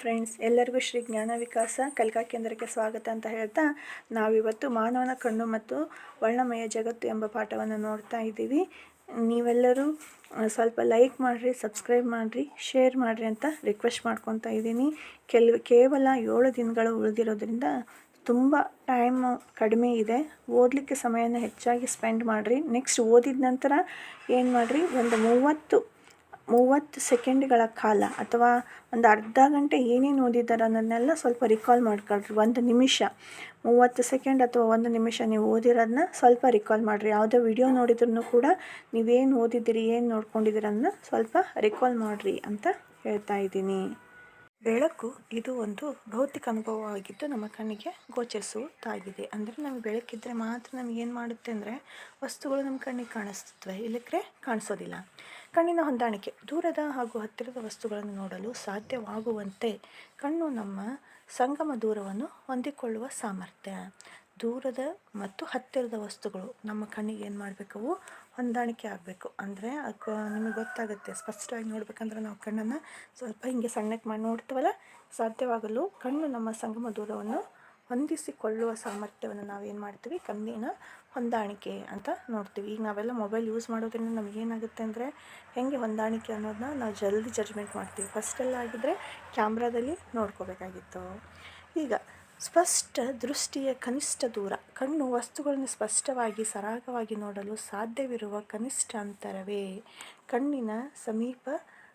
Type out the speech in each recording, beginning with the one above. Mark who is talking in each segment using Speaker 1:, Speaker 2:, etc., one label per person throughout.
Speaker 1: Friends ಎಲ್ಲರಿಗೂ ಶ್ರೀ ಜ್ಞಾನ ವಿಕಾಸ ಕಲಿಕಾ ಕೇಂದ್ರಕ್ಕೆ ಸ್ವಾಗತ ಅಂತ ಹೇಳ್ತಾ ನಾವಿವತ್ತು ಮಾನವನ ಕಣ್ಣು ಮತ್ತು ವರ್ಣಮಯ ಜಗತ್ತು ಎಂಬ ಪಾಠವನ್ನು ನೋಡ್ತಾ ಇದ್ದೀವಿ. ನೀವೆಲ್ಲರೂ ಸ್ವಲ್ಪ ಲೈಕ್ ಮಾಡಿರಿ ಸಬ್ಸ್ಕ್ರೈಬ್ ಮಾಡಿರಿ ಶೇರ್ ಮಾಡಿರಿ ಅಂತ ರಿಕ್ವೆಸ್ಟ್ ಮಾಡ್ಕೊತಾ ಇದ್ದೀನಿ. ಕೆಲವು ಕೇವಲ ಏಳು ದಿನಗಳು ಉಳಿದಿರೋದ್ರಿಂದ ತುಂಬ ಟೈಮ್ ಕಡಿಮೆ ಇದೆ. ಓದಲಿಕ್ಕೆ ಸಮಯನ ಹೆಚ್ಚಾಗಿ ಸ್ಪೆಂಡ್ ಮಾಡಿರಿ. ನೆಕ್ಸ್ಟ್ ಓದಿದ ನಂತರ ಏನು ಮಾಡಿರಿ? ಒಂದು ಮೂವತ್ತು ಮೂವತ್ತು ಸೆಕೆಂಡ್ಗಳ ಕಾಲ ಅಥವಾ ಒಂದು ಅರ್ಧ ಗಂಟೆ ಏನೇನು ಓದಿದ್ದಾರೆ ಅನ್ನೋದನ್ನೆಲ್ಲ ಸ್ವಲ್ಪ ರಿಕಾಲ್ ಮಾಡ್ಕೊಳ್ರಿ. ಒಂದು ನಿಮಿಷ. ಮೂವತ್ತು ಸೆಕೆಂಡ್ ಅಥವಾ ಒಂದು ನಿಮಿಷ ನೀವು ಓದಿರೋದನ್ನ ಸ್ವಲ್ಪ ರಿಕಾಲ್ ಮಾಡಿರಿ. ಯಾವುದೇ ವಿಡಿಯೋ ನೋಡಿದ್ರೂ ಕೂಡ ನೀವೇನು ಓದಿದ್ದೀರಿ, ಏನು ನೋಡ್ಕೊಂಡಿದ್ದೀರಿ ಅನ್ನೋ ಸ್ವಲ್ಪ ರಿಕಾಲ್ ಮಾಡಿರಿ ಅಂತ ಹೇಳ್ತಾ ಇದ್ದೀನಿ. ಬೆಳಕು ಇದು ಒಂದು ಭೌತಿಕ ಅನುಭವವಾಗಿದ್ದು ನಮ್ಮ ಕಣ್ಣಿಗೆ ಗೋಚರಿಸುತ್ತಾಗಿದೆ ಅಂದರೆ ನಮಗೆ ಬೆಳಕಿದ್ರೆ ಮಾತ್ರ ನಮಗೇನು ಮಾಡುತ್ತೆ ಅಂದರೆ ವಸ್ತುಗಳು ನಮ್ಮ ಕಣ್ಣಿಗೆ ಕಾಣಿಸ್ತವೆ ಇಲ್ಲಕ್ಕೆ ಕಾಣಿಸೋದಿಲ್ಲ. ಕಣ್ಣಿನ ಹೊಂದಾಣಿಕೆ, ದೂರದ ಹಾಗೂ ಹತ್ತಿರದ ವಸ್ತುಗಳನ್ನು ನೋಡಲು ಸಾಧ್ಯವಾಗುವಂತೆ ಕಣ್ಣು ನಮ್ಮ ಸಂಗಮ ದೂರವನ್ನು ಹೊಂದಿಕೊಳ್ಳುವ ಸಾಮರ್ಥ್ಯ. ದೂರದ ಮತ್ತು ಹತ್ತಿರದ ವಸ್ತುಗಳು ನಮ್ಮ ಕಣ್ಣಿಗೆ ಏನು ಮಾಡಬೇಕು? ಹೊಂದಾಣಿಕೆ ಆಗಬೇಕು. ಅಂದರೆ ಅದಕ್ಕೆ ನಿಮಗೆ ಗೊತ್ತಾಗುತ್ತೆ, ಸ್ಪಷ್ಟವಾಗಿ ನೋಡಬೇಕಂದ್ರೆ ನಾವು ಕಣ್ಣನ್ನು ಸ್ವಲ್ಪ ಹಿಂಗೆ ಸಣ್ಣಕ್ಕೆ ಮಾಡಿ ನೋಡ್ತೀವಲ್ಲ, ಸಾಧ್ಯವಾಗಲು ಕಣ್ಣು ನಮ್ಮ ಸಂಗಮ ದೂರವನ್ನು ಹೊಂದಿಸಿಕೊಳ್ಳುವ ಸಾಮರ್ಥ್ಯವನ್ನು ನಾವೇನು ಮಾಡ್ತೀವಿ? ಕಣ್ಣಿನ ಹೊಂದಾಣಿಕೆ ಅಂತ ನೋಡ್ತೀವಿ. ಈಗ ನಾವೆಲ್ಲ ಮೊಬೈಲ್ ಯೂಸ್ ಮಾಡೋದ್ರಿಂದ ನಮಗೇನಾಗುತ್ತೆ ಅಂದರೆ, ಹೇಗೆ ಹೊಂದಾಣಿಕೆ ಅನ್ನೋದನ್ನ ನಾವು ಜಲ್ದಿ ಜಡ್ಜ್ಮೆಂಟ್ ಮಾಡ್ತೀವಿ. ಫಸ್ಟೆಲ್ಲ ಆಗಿದ್ದರೆ ಕ್ಯಾಮ್ರಾದಲ್ಲಿ ನೋಡ್ಕೋಬೇಕಾಗಿತ್ತು. ಈಗ ಸ್ಪಷ್ಟ ದೃಷ್ಟಿಯ ಕನಿಷ್ಠ ದೂರ, ಕಣ್ಣು ವಸ್ತುಗಳನ್ನು ಸ್ಪಷ್ಟವಾಗಿ, ಸರಾಗವಾಗಿ ನೋಡಲು ಸಾಧ್ಯವಿರುವ ಕನಿಷ್ಠ ಅಂತರವೇ ಕಣ್ಣಿನ ಸಮೀಪ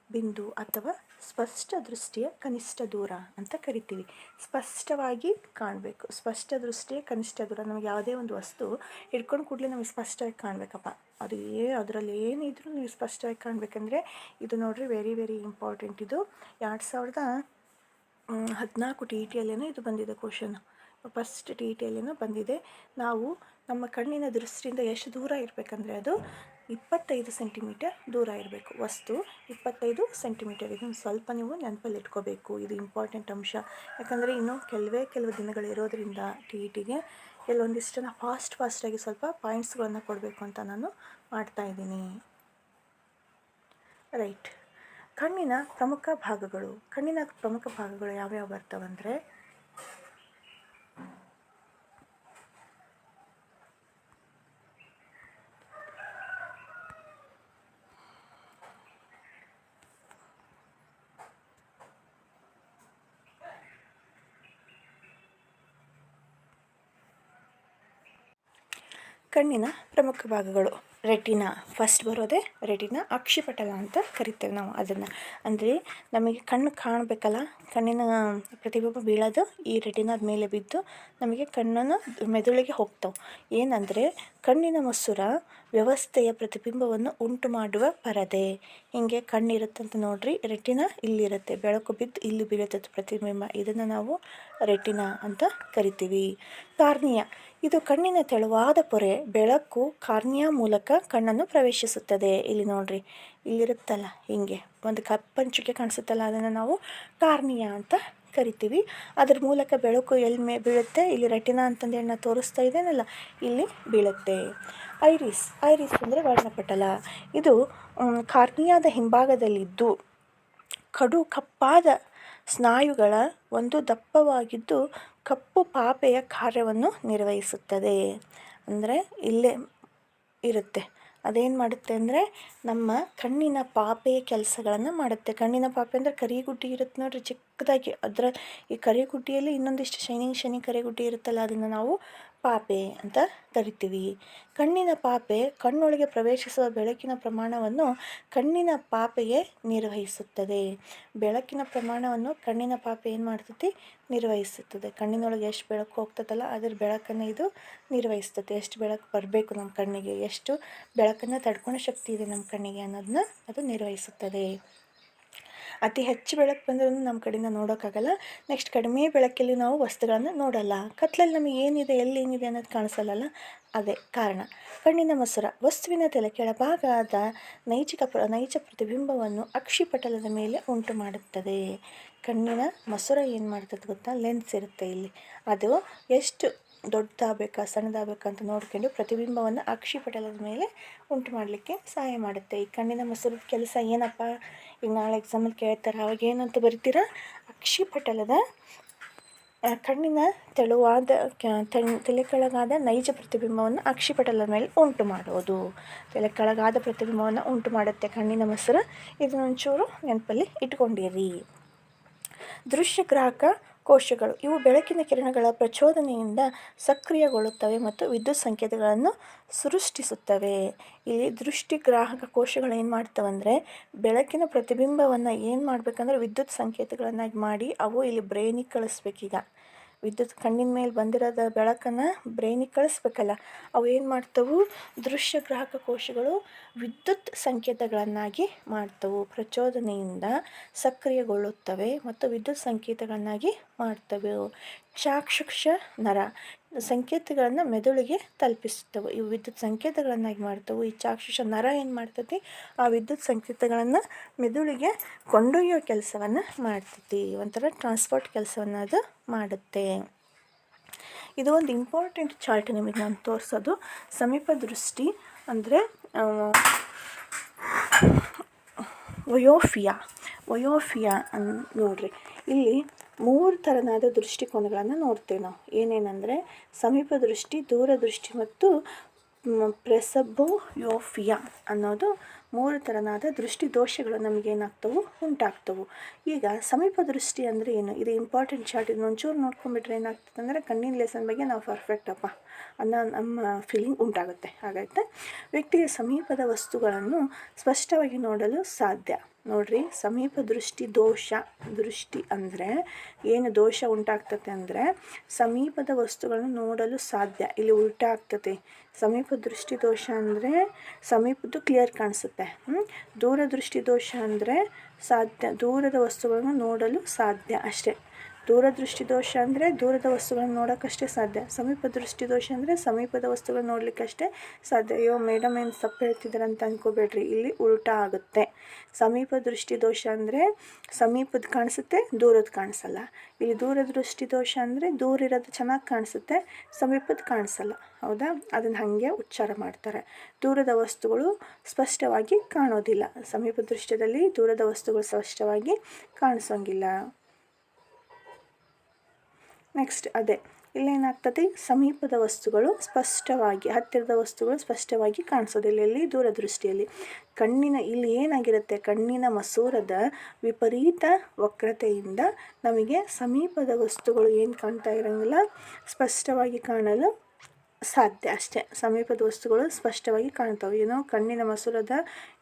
Speaker 1: ಬಿಂದು ಅಥವಾ ಸ್ಪಷ್ಟ ದೃಷ್ಟಿಯ ಕನಿಷ್ಠ ದೂರ ಅಂತ ಕರಿತೀವಿ. ಸ್ಪಷ್ಟವಾಗಿ ಕಾಣಬೇಕು. ಸ್ಪಷ್ಟ ದೃಷ್ಟಿಯ ಕನಿಷ್ಠ ದೂರ ನಮಗೆ ಯಾವುದೇ ಒಂದು ವಸ್ತು ಹಿಡ್ಕೊಂಡು ಕೂಡಲೇ ನಮಗೆ ಸ್ಪಷ್ಟವಾಗಿ ಕಾಣಬೇಕಪ್ಪ. ಅದು ಏ, ಅದರಲ್ಲಿ ಏನಿದ್ರು ನೀವು ಸ್ಪಷ್ಟವಾಗಿ ಕಾಣಬೇಕಂದ್ರೆ ಇದು ನೋಡ್ರಿ ವೆರಿ ವೆರಿ ಇಂಪಾರ್ಟೆಂಟ್ ಇದು ಎರಡು ಸಾವಿರದ ಹದಿನಾಲ್ಕು ಟಿ ಟಿಯಲ್ಲೇನೋ ಇದು ಬಂದಿದೆ ಕ್ವಶನ್ ಫಸ್ಟ್ ಟಿ ಟಿಯಲ್ಲೇನೋ ಬಂದಿದೆ. ನಾವು ನಮ್ಮ ಕಣ್ಣಿನ ದೃಷ್ಟಿಯಿಂದ ಎಷ್ಟು ದೂರ ಇರಬೇಕಂದ್ರೆ ಅದು ಇಪ್ಪತ್ತೈದು ಸೆಂಟಿಮೀಟರ್ ದೂರ ಇರಬೇಕು. ವಸ್ತು ಇಪ್ಪತ್ತೈದು ಸೆಂಟಿಮೀಟರ್. ಇದನ್ನು ಸ್ವಲ್ಪ ನೀವು ನೆನಪಲ್ಲಿ ಇಟ್ಕೋಬೇಕು. ಇದು ಇಂಪಾರ್ಟೆಂಟ್ ಅಂಶ. ಯಾಕಂದರೆ ಇನ್ನು ಕೆಲವೇ ಕೆಲವು ದಿನಗಳು ಇರೋದ್ರಿಂದ ಟಿ ಇ ಟಿಗೆ ಕೆಲವೊಂದಿಷ್ಟನ್ನು ಫಾಸ್ಟ್ ಫಾಸ್ಟಾಗಿ ಸ್ವಲ್ಪ ಪಾಯಿಂಟ್ಸ್ಗಳನ್ನು ಕೊಡಬೇಕು ಅಂತ ನಾನು ಮಾಡ್ತಾ ಇದ್ದೀನಿ. ರೈಟ್ ಕಣ್ಣಿನ ಪ್ರಮುಖ ಭಾಗಗಳು. ಕಣ್ಣಿನ ಪ್ರಮುಖ ಭಾಗಗಳು ಯಾವ್ಯಾವ ಬರ್ತಾವಂದರೆ ಕಣ್ಣಿನ ಪ್ರಮುಖ ಭಾಗಗಳು ರೆಟಿನಾ. ಫಸ್ಟ್ ಬರೋದೇ ರೆಟಿನಾ ಅಕ್ಷಿಪಟಲ ಅಂತ ಕರಿತೇವೆ ನಾವು ಅದನ್ನು. ಅಂದರೆ ನಮಗೆ ಕಣ್ಣು ಕಾಣಬೇಕಲ್ಲ, ಕಣ್ಣಿನ ಪ್ರತಿಬಿಂಬ ಬೀಳೋದು, ಈ ರೆಟಿನಾದ ಮೇಲೆ ಬಿದ್ದು ನಮಗೆ ಕಣ್ಣನ್ನು ಮೆದುಳಿಗೆ ಹೋಗ್ತಾವೆ. ಏನಂದರೆ ಕಣ್ಣಿನ ಮಸೂರ ವ್ಯವಸ್ಥೆಯ ಪ್ರತಿಬಿಂಬವನ್ನು ಉಂಟು ಮಾಡುವ ಪರದೆ. ಹಿಂಗೆ ಕಣ್ಣಿರುತ್ತಂತ ನೋಡ್ರಿ, ರೆಟಿನಾ ಇಲ್ಲಿರುತ್ತೆ. ಬೆಳಕು ಬಿದ್ದು ಇಲ್ಲಿ ಬೀಳುತ್ತೆ ಪ್ರತಿಬಿಂಬ. ಇದನ್ನು ನಾವು ರೆಟಿನಾ ಅಂತ ಕರಿತೀವಿ. ಕಾರ್ನಿಯಾ. ಇದು ಕಣ್ಣಿನ ತೆಳುವಾದ ಪೊರೆ, ಬೆಳಕು ಕಾರ್ನಿಯಾ ಮೂಲಕ ಕಣ್ಣನ್ನು ಪ್ರವೇಶಿಸುತ್ತದೆ. ಇಲ್ಲಿ ನೋಡ್ರಿ, ಇಲ್ಲಿರುತ್ತಲ್ಲ, ಹಿಂಗೆ. ಒಂದು ಕಪ್ಪಂಚುಕೆ ಕಾಣಿಸುತ್ತಲ್ಲ, ಅದನ್ನು ನಾವು ಕಾರ್ನಿಯಾ ಅಂತ ಕರಿತೀವಿ. ಅದ್ರ ಮೂಲಕ ಬೆಳಕು ಎಲ್ಲಿ ಮೇ, ಬೀಳುತ್ತೆ? ಇಲ್ಲಿ ರೆಟಿನಾ ಅಂತಂದೇಳಿ ನಾನು ತೋರಿಸ್ತಾ ಇದ್ದೇನಲ್ಲ ಇಲ್ಲಿ ಬೀಳುತ್ತೆ. ಐರಿಸ್ ಐರಿಸ್ ಅಂದರೆ ವರ್ಣಪಟಲ. ಇದು ಕಾರ್ನಿಯಾದ ಹಿಂಭಾಗದಲ್ಲಿದ್ದು ಕಡು ಕಪ್ಪಾದ ಸ್ನಾಯುಗಳ ಒಂದು ದಪ್ಪವಾಗಿದ್ದು ಕಪ್ಪು ಪಾಪೆಯ ಕಾರ್ಯವನ್ನು ನಿರ್ವಹಿಸುತ್ತದೆ. ಅಂದರೆ ಇಲ್ಲೇ ಇರುತ್ತೆ. ಅದೇನು ಮಾಡುತ್ತೆ ಅಂದರೆ ನಮ್ಮ ಕಣ್ಣಿನ ಪಾಪೆಯ ಕೆಲಸಗಳನ್ನು ಮಾಡುತ್ತೆ. ಕಣ್ಣಿನ ಪಾಪೆ ಅಂದರೆ ಕರಿಗುಡ್ಡಿ ಇರುತ್ತೆ ನೋಡಿರಿ, ಚಿಕ್ಕದಾಗಿ ಅದರ ಈ ಕರಿಗುಡ್ಡಿಯಲ್ಲಿ ಇನ್ನೊಂದಿಷ್ಟು ಶೈನಿಂಗ್ ಶೈನಿಂಗ್ ಕರಿಗುಡ್ಡಿ ಇರುತ್ತಲ್ಲ, ಅದನ್ನು ನಾವು ಪಾಪೆ ಅಂತ ಕರಿತೀವಿ. ಕಣ್ಣಿನ ಪಾಪೆ ಕಣ್ಣೊಳಗೆ ಪ್ರವೇಶಿಸುವ ಬೆಳಕಿನ ಪ್ರಮಾಣವನ್ನು ಕಣ್ಣಿನ ಪಾಪೆಗೆ ನಿರ್ವಹಿಸುತ್ತದೆ. ಬೆಳಕಿನ ಪ್ರಮಾಣವನ್ನು ಕಣ್ಣಿನ ಪಾಪೆ ಏನು ಮಾಡ್ತೈತಿ? ನಿರ್ವಹಿಸುತ್ತದೆ. ಕಣ್ಣಿನೊಳಗೆ ಎಷ್ಟು ಬೆಳಕು ಹೋಗ್ತದಲ್ಲ ಅದ್ರ ಬೆಳಕನ್ನು ಇದು ನಿರ್ವಹಿಸ್ತದೆ ಎಷ್ಟು ಬೆಳಕು ಬರಬೇಕು ನಮ್ಮ ಕಣ್ಣಿಗೆ? ಎಷ್ಟು ಬೆಳಕನ್ನು ತಡ್ಕೊಳ್ಳೋ ಶಕ್ತಿ ಇದೆ ನಮ್ಮ ಕಣ್ಣಿಗೆ ಅನ್ನೋದನ್ನ ಅದು ನಿರ್ವಹಿಸುತ್ತದೆ. ಅತಿ ಹೆಚ್ಚು ಬೆಳಕು ಬಂದ್ರೂ ನಮ್ಮ ಕಡೆಯಿಂದ ನೋಡೋಕ್ಕಾಗಲ್ಲ ನೆಕ್ಸ್ಟ್ ಕಡಿಮೆ ಬೆಳಕಲ್ಲಿ ನಾವು ವಸ್ತುಗಳನ್ನು ನೋಡಲ್ಲ. ಕತ್ಲಲ್ಲಿ ನಮಗೆ ಏನಿದೆ ಎಲ್ಲಿ ಏನಿದೆ ಅನ್ನೋದು ಕಾಣಿಸಲ್ಲಲ್ಲ? ಅದೇ ಕಾರಣ. ಕಣ್ಣಿನ ಮೊಸರ, ವಸ್ತುವಿನ ತಲೆ ಕೆಳಭಾಗದ ನೈಜಿಕ ಪ್ರ ನೈಜ ಪ್ರತಿಬಿಂಬವನ್ನು ಅಕ್ಷಿಪಟಲದ ಮೇಲೆ ಉಂಟು ಮಾಡುತ್ತದೆ. ಕಣ್ಣಿನ ಮೊಸರ ಏನು ಮಾಡ್ತದೆ ಗೊತ್ತಾ? ಲೆನ್ಸ್ ಇರುತ್ತೆ ಇಲ್ಲಿ. ಅದು ಎಷ್ಟು ದೊಡ್ಡದಾಗಬೇಕಾ, ಸಣ್ಣದಾಗಬೇಕಾ ಅಂತ ನೋಡ್ಕೊಂಡು ಪ್ರತಿಬಿಂಬವನ್ನು ಅಕ್ಷಿಪಟಲದ ಮೇಲೆ ಉಂಟು ಮಾಡಲಿಕ್ಕೆ ಸಹಾಯ ಮಾಡುತ್ತೆ. ಈ ಕಣ್ಣಿನ ಮೊಸರು ಕೆಲಸ ಏನಪ್ಪ? ಈಗ ನಾಳೆ ಎಕ್ಸಾಮಲ್ಲಿ ಕೇಳ್ತಾರೆ, ಅವಾಗ ಏನಂತ ಬರಿತೀರಾ? ಅಕ್ಷಿಪಟಲದ ಕಣ್ಣಿನ ತೆಳುವಾದ ತಲೆ ಕೆಳಗಾದ ನೈಜ ಪ್ರತಿಬಿಂಬವನ್ನು ಅಕ್ಷಿಪಟಲದ ಮೇಲೆ ಉಂಟು ಮಾಡೋದು. ತಲೆ ಕೆಳಗಾದ ಪ್ರತಿಬಿಂಬವನ್ನು ಉಂಟು ಮಾಡುತ್ತೆ ಕಣ್ಣಿನ ಮೊಸರು. ಇದನ್ನೊಂಚೂರು ನೆನಪಲ್ಲಿ ಇಟ್ಕೊಂಡಿರಿ. ದೃಶ್ಯಗ್ರಾಹಕ ಕೋಶಗಳು. ಇವು ಬೆಳಕಿನ ಕಿರಣಗಳ ಪ್ರಚೋದನೆಯಿಂದ ಸಕ್ರಿಯಗೊಳ್ಳುತ್ತವೆ ಮತ್ತು ವಿದ್ಯುತ್ ಸಂಕೇತಗಳನ್ನು ಸೃಷ್ಟಿಸುತ್ತವೆ. ಇಲ್ಲಿ ದೃಷ್ಟಿಗ್ರಾಹಕ ಕೋಶಗಳು ಏನು ಮಾಡ್ತವಂದರೆ ಬೆಳಕಿನ ಪ್ರತಿಬಿಂಬವನ್ನು ಏನು ಮಾಡಬೇಕಂದ್ರೆ ವಿದ್ಯುತ್ ಸಂಕೇತಗಳನ್ನಾಗಿ ಮಾಡಿ, ಅವು ಇಲ್ಲಿ ಬ್ರೈನಿಗೆ ಕಳಿಸ್ಬೇಕೀಗ. ವಿದ್ಯುತ್ ಕಣ್ಣಿನ ಮೇಲೆ ಬಂದಿರೋದ ಬೆಳಕನ್ನು ಬ್ರೈನಿಗೆ ಕಳಿಸ್ಬೇಕಲ್ಲ, ಅವು ಏನು ಮಾಡ್ತವು? ದೃಶ್ಯಗ್ರಾಹಕ ಕೋಶಗಳು ವಿದ್ಯುತ್ ಸಂಕೇತಗಳನ್ನಾಗಿ ಮಾಡ್ತವು, ಪ್ರಚೋದನೆಯಿಂದ ಸಕ್ರಿಯಗೊಳ್ಳುತ್ತವೆ ಮತ್ತು ವಿದ್ಯುತ್ ಸಂಕೇತಗಳನ್ನಾಗಿ ಮಾಡ್ತವೆ. ಚಾಕ್ಷುಕ್ಷ ನರ ಸಂಕೇತಗಳನ್ನು ಮೆದುಳಿಗೆ ತಲುಪಿಸುತ್ತವೆ. ಇವು ವಿದ್ಯುತ್ ಸಂಕೇತಗಳನ್ನಾಗಿ ಮಾಡ್ತವೆ ಈ ಚಾಕ್ಷುಷ ನರ ಏನು ಮಾಡ್ತೈತಿ? ಆ ವಿದ್ಯುತ್ ಸಂಕೇತಗಳನ್ನು ಮೆದುಳಿಗೆ ಕೊಂಡೊಯ್ಯೋ ಕೆಲಸವನ್ನು ಮಾಡ್ತೈತಿ. ಒಂಥರ ಟ್ರಾನ್ಸ್ಪೋರ್ಟ್ ಕೆಲಸವನ್ನು ಅದು ಮಾಡುತ್ತೆ. ಇದು ಒಂದು ಇಂಪಾರ್ಟೆಂಟ್ ಚಾರ್ಟ್ ನಿಮಗೆ ನಾನು ತೋರಿಸೋದು. ಸಮೀಪ ದೃಷ್ಟಿ ಅಂದರೆ ವಯೋಫಿಯಾ. ವಯೋಫಿಯಾ ಅನ್, ನೋಡ್ರಿ. ಇಲ್ಲಿ ಮೂರು ಥರನಾದ ದೃಷ್ಟಿಕೋನಗಳನ್ನು ನೋಡ್ತೀವಿ ನಾವು. ಏನೇನಂದರೆ, ಸಮೀಪ ದೃಷ್ಟಿ ದೂರದೃಷ್ಟಿ ಮತ್ತು ಪ್ರೆಸಬೋಯೋಫಿಯಾ ಅನ್ನೋದು ಮೂರು ಥರನಾದ ದೃಷ್ಟಿ ದೋಷಗಳು ನಮಗೇನಾಗ್ತವು, ಉಂಟಾಗ್ತವು. ಈಗ ಸಮೀಪ ದೃಷ್ಟಿ ಅಂದರೆ ಏನು? ಇದು ಇಂಪಾರ್ಟೆಂಟ್ ಚಾರ್ಟ್ ಇದನ್ನ ಒಂಚೂರು ನೋಡ್ಕೊಂಬಿಟ್ರೆ ಏನಾಗ್ತದೆ ಅಂದರೆ ಕಣ್ಣಿನ ಲೆಸನ್ ಬಗ್ಗೆ ನಾವು ಪರ್ಫೆಕ್ಟಪ್ಪ ಅನ್ನೋ ನಮ್ಮ ಫೀಲಿಂಗ್ ಉಂಟಾಗುತ್ತೆ. ಹಾಗಾಗುತ್ತೆ ವ್ಯಕ್ತಿಗೆ ಸಮೀಪದ ವಸ್ತುಗಳನ್ನು ಸ್ಪಷ್ಟವಾಗಿ ನೋಡಲು ಸಾಧ್ಯ. ನೋಡ್ರಿ, ಸಮೀಪ ದೃಷ್ಟಿ ದೋಷ, ದೃಷ್ಟಿ ಅಂದರೆ ಏನು ದೋಷ ಉಂಟಾಗ್ತತೆ ಅಂದರೆ ಸಮೀಪದ ವಸ್ತುಗಳನ್ನು ನೋಡಲು ಸಾಧ್ಯ, ಇಲ್ಲಿ ಉಲ್ಟಾ ಆಗ್ತತೆ. ಸಮೀಪ ದೃಷ್ಟಿ ದೋಷ ಅಂದರೆ ಸಮೀಪದ್ದು ಕ್ಲಿಯರ್ ಕಾಣಿಸುತ್ತೆ. ದೂರದೃಷ್ಟಿ ದೋಷ ಅಂದರೆ ಸಾಧ್ಯ, ದೂರದ ವಸ್ತುಗಳನ್ನು ನೋಡಲು ಸಾಧ್ಯ ಅಷ್ಟೇ. ದೂರದೃಷ್ಟಿ ದೋಷ ಅಂದರೆ ದೂರದ ವಸ್ತುಗಳನ್ನು ನೋಡೋಕ್ಕಷ್ಟೇ ಸಾಧ್ಯ. ಸಮೀಪ ದೃಷ್ಟಿ ದೋಷ ಅಂದರೆ ಸಮೀಪದ ವಸ್ತುಗಳನ್ನ ನೋಡಲಿಕ್ಕಷ್ಟೇ ಸಾಧ್ಯ. ಅಯ್ಯೋ ಮೇಡಮ್ ಏನು ತಪ್ಪು ಹೇಳ್ತಿದ್ದಾರೆ ಅಂತ ಅಂದ್ಕೋಬೇಡ್ರಿ ಇಲ್ಲಿ ಉಲ್ಟಾ ಆಗುತ್ತೆ. ಸಮೀಪ ದೃಷ್ಟಿ ದೋಷ ಅಂದರೆ ಸಮೀಪದ ಕಾಣಿಸುತ್ತೆ, ದೂರದ ಕಾಣಿಸಲ್ಲ. ಇಲ್ಲಿ ದೂರದೃಷ್ಟಿ ದೋಷ ಅಂದರೆ ದೂರ ಇರೋದು ಚೆನ್ನಾಗಿ ಕಾಣಿಸುತ್ತೆ, ಸಮೀಪದ ಕಾಣಿಸಲ್ಲ. ಹೌದಾ? ಅದನ್ನು ಹಾಗೆ ಉಚ್ಚಾರ ಮಾಡ್ತಾರೆ. ದೂರದ ವಸ್ತುಗಳು ಸ್ಪಷ್ಟವಾಗಿ ಕಾಣೋದಿಲ್ಲ. ಸಮೀಪ ದೃಷ್ಟಿಯಲ್ಲಿ ದೂರದ ವಸ್ತುಗಳು ಸ್ಪಷ್ಟವಾಗಿ ಕಾಣಿಸೋಂಗಿಲ್ಲ. ನೆಕ್ಸ್ಟ್ ಅದೇ. ಇಲ್ಲೇನಾಗ್ತದೆ ಸಮೀಪದ ವಸ್ತುಗಳು ಸ್ಪಷ್ಟವಾಗಿ, ಹತ್ತಿರದ ವಸ್ತುಗಳು ಸ್ಪಷ್ಟವಾಗಿ ಕಾಣಿಸೋದಿಲ್ಲ ಇಲ್ಲಿ ದೂರದೃಷ್ಟಿಯಲ್ಲಿ. ಕಣ್ಣಿನ, ಇಲ್ಲಿ ಏನಾಗಿರುತ್ತೆ? ಕಣ್ಣಿನ ಮಸೂರದ ವಿಪರೀತ ವಕ್ರತೆಯಿಂದ ನಮಗೆ ಸಮೀಪದ ವಸ್ತುಗಳು ಏನು ಕಾಣ್ತಾ ಇರೋಂಗಿಲ್ಲ? ಸ್ಪಷ್ಟವಾಗಿ ಕಾಣಲು ಸಾಧ್ಯ ಅಷ್ಟೇ. ಸಮೀಪದ ವಸ್ತುಗಳು ಸ್ಪಷ್ಟವಾಗಿ ಕಾಣ್ತವೆ. ಏನು ಕಣ್ಣಿನ ಮಸೂರದ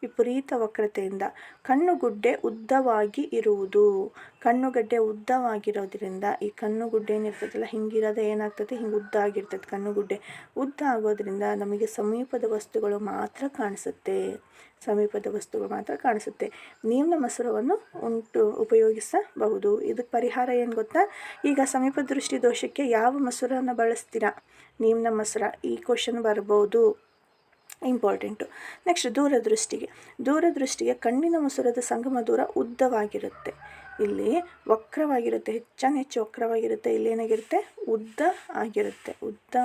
Speaker 1: ವಿಪರೀತ ವಕ್ರತೆಯಿಂದ. ಕಣ್ಣುಗುಡ್ಡೆ ಉದ್ದವಾಗಿ ಇರುವುದು. ಕಣ್ಣುಗಡ್ಡೆ ಉದ್ದವಾಗಿರೋದ್ರಿಂದ ಈ ಕಣ್ಣುಗುಡ್ಡೆ ಏನಿರ್ತದಲ್ಲ, ಹಿಂಗಿರೋದೇ ಏನಾಗ್ತದೆ? ಹಿಂಗೆ ಉದ್ದ ಆಗಿರ್ತದೆ ಕಣ್ಣುಗುಡ್ಡೆ ಉದ್ದ ಆಗೋದ್ರಿಂದ ನಮಗೆ ಸಮೀಪದ ವಸ್ತುಗಳು ಮಾತ್ರ ಕಾಣಿಸುತ್ತೆ. ಸಮೀಪದ ವಸ್ತುಗಳು ಮಾತ್ರ ಕಾಣಿಸುತ್ತೆ. ನೀರಿನ ಮಸೂರವನ್ನು ಉಂಟು ಉಪಯೋಗಿಸಬಹುದು. ಇದಕ್ಕೆ ಪರಿಹಾರ ಏನು ಗೊತ್ತಾ? ಈಗ ಸಮೀಪ ದೃಷ್ಟಿ ದೋಷಕ್ಕೆ ಯಾವ ಮಸೂರನ್ನು ಬಳಸ್ತೀರಾ? ನೀರಿನ ಮಸೂರ ಈ ಕ್ವಶನ್ ಬರ್ಬೋದು. Important next ದೂರದೃಷ್ಟಿಗೆ. ದೂರದೃಷ್ಟಿಗೆ ಕಣ್ಣಿನ ಮಸೂರದ ಸಂಗಮ ದೂರ ಉದ್ದವಾಗಿರುತ್ತೆ. ಇಲ್ಲಿ ವಕ್ರವಾಗಿರುತ್ತೆ, ಹೆಚ್ಚಾನು ಹೆಚ್ಚು ವಕ್ರವಾಗಿರುತ್ತೆ, ಇಲ್ಲಿ ಏನಾಗಿರುತ್ತೆ? ಉದ್ದ ಆಗಿರುತ್ತೆ. ಉದ್ದ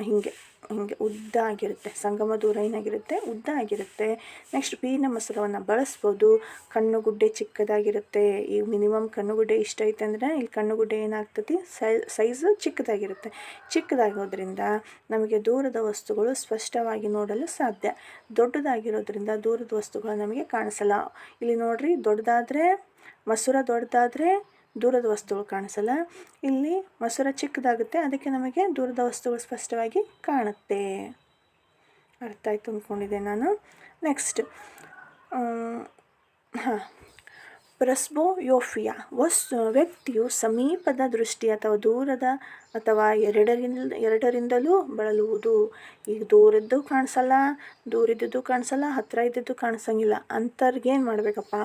Speaker 1: ಹೀಗೆ. ಹೀಗೆ ಉದ್ದ ಆಗಿರುತ್ತೆ, ಸಂಗಮ ದೂರ ಏನಾಗಿರುತ್ತೆ, ಉದ್ದ ಆಗಿರುತ್ತೆ. ನೆಕ್ಸ್ಟ್ ಪೀನ ಮೊಸರವನ್ನು ಬಳಸ್ಬೋದು. ಕಣ್ಣುಗುಡ್ಡೆ ಚಿಕ್ಕದಾಗಿರುತ್ತೆ. ಈ ಮಿನಿಮಮ್ ಕಣ್ಣುಗುಡ್ಡೆ ಇಷ್ಟ ಐತೆ ಅಂದರೆ ಇಲ್ಲಿ ಕಣ್ಣುಗುಡ್ಡೆ ಏನಾಗ್ತದೆ ಸೈಜು ಚಿಕ್ಕದಾಗಿರುತ್ತೆ. ಚಿಕ್ಕದಾಗೋದ್ರಿಂದ ನಮಗೆ ದೂರದ ವಸ್ತುಗಳು ಸ್ಪಷ್ಟವಾಗಿ ನೋಡಲು ಸಾಧ್ಯ. ದೊಡ್ಡದಾಗಿರೋದ್ರಿಂದ ದೂರದ ವಸ್ತುಗಳು ನಮಗೆ ಕಾಣಿಸಲ್ಲ. ಇಲ್ಲಿ ನೋಡ್ರಿ, ದೊಡ್ಡದಾದರೆ, ಮಸೂರ ದೊಡ್ಡದಾದರೆ ದೂರದ ವಸ್ತುಗಳು ಕಾಣಿಸಲ್ಲ. ಇಲ್ಲಿ ಮಸೂರ ಚಿಕ್ಕದಾಗುತ್ತೆ. ಅದಕ್ಕೆ ನಮಗೆ ದೂರದ ವಸ್ತುಗಳು ಸ್ಪಷ್ಟವಾಗಿ ಕಾಣುತ್ತೆ. ಅರ್ಥ ಆಯ್ತು ಅಂದ್ಕೊಂಡಿದ್ದೆ ನಾನು. ನೆಕ್ಸ್ಟ್ ಹಾಂ. ಪ್ರೆಸ್ಬೋಯೋಫಿಯಾ ವಸ್ತು ವ್ಯಕ್ತಿಯು ಸಮೀಪದ ದೃಷ್ಟಿ ಅಥವಾ ದೂರದ ಅಥವಾ ಎರಡರಿಂದ, ಎರಡರಿಂದಲೂ ಬಳಲುವುದು. ಈಗ ದೂರದ್ದು ಕಾಣಿಸಲ್ಲ, ದೂರಿದ್ದದ್ದು ಕಾಣಿಸಲ್ಲ ಹತ್ತಿರ ಇದ್ದದ್ದು ಕಾಣಿಸಂಗಿಲ್ಲ. ಅಂಥವ್ರಿಗೆ ಏನು ಮಾಡಬೇಕಪ್ಪ?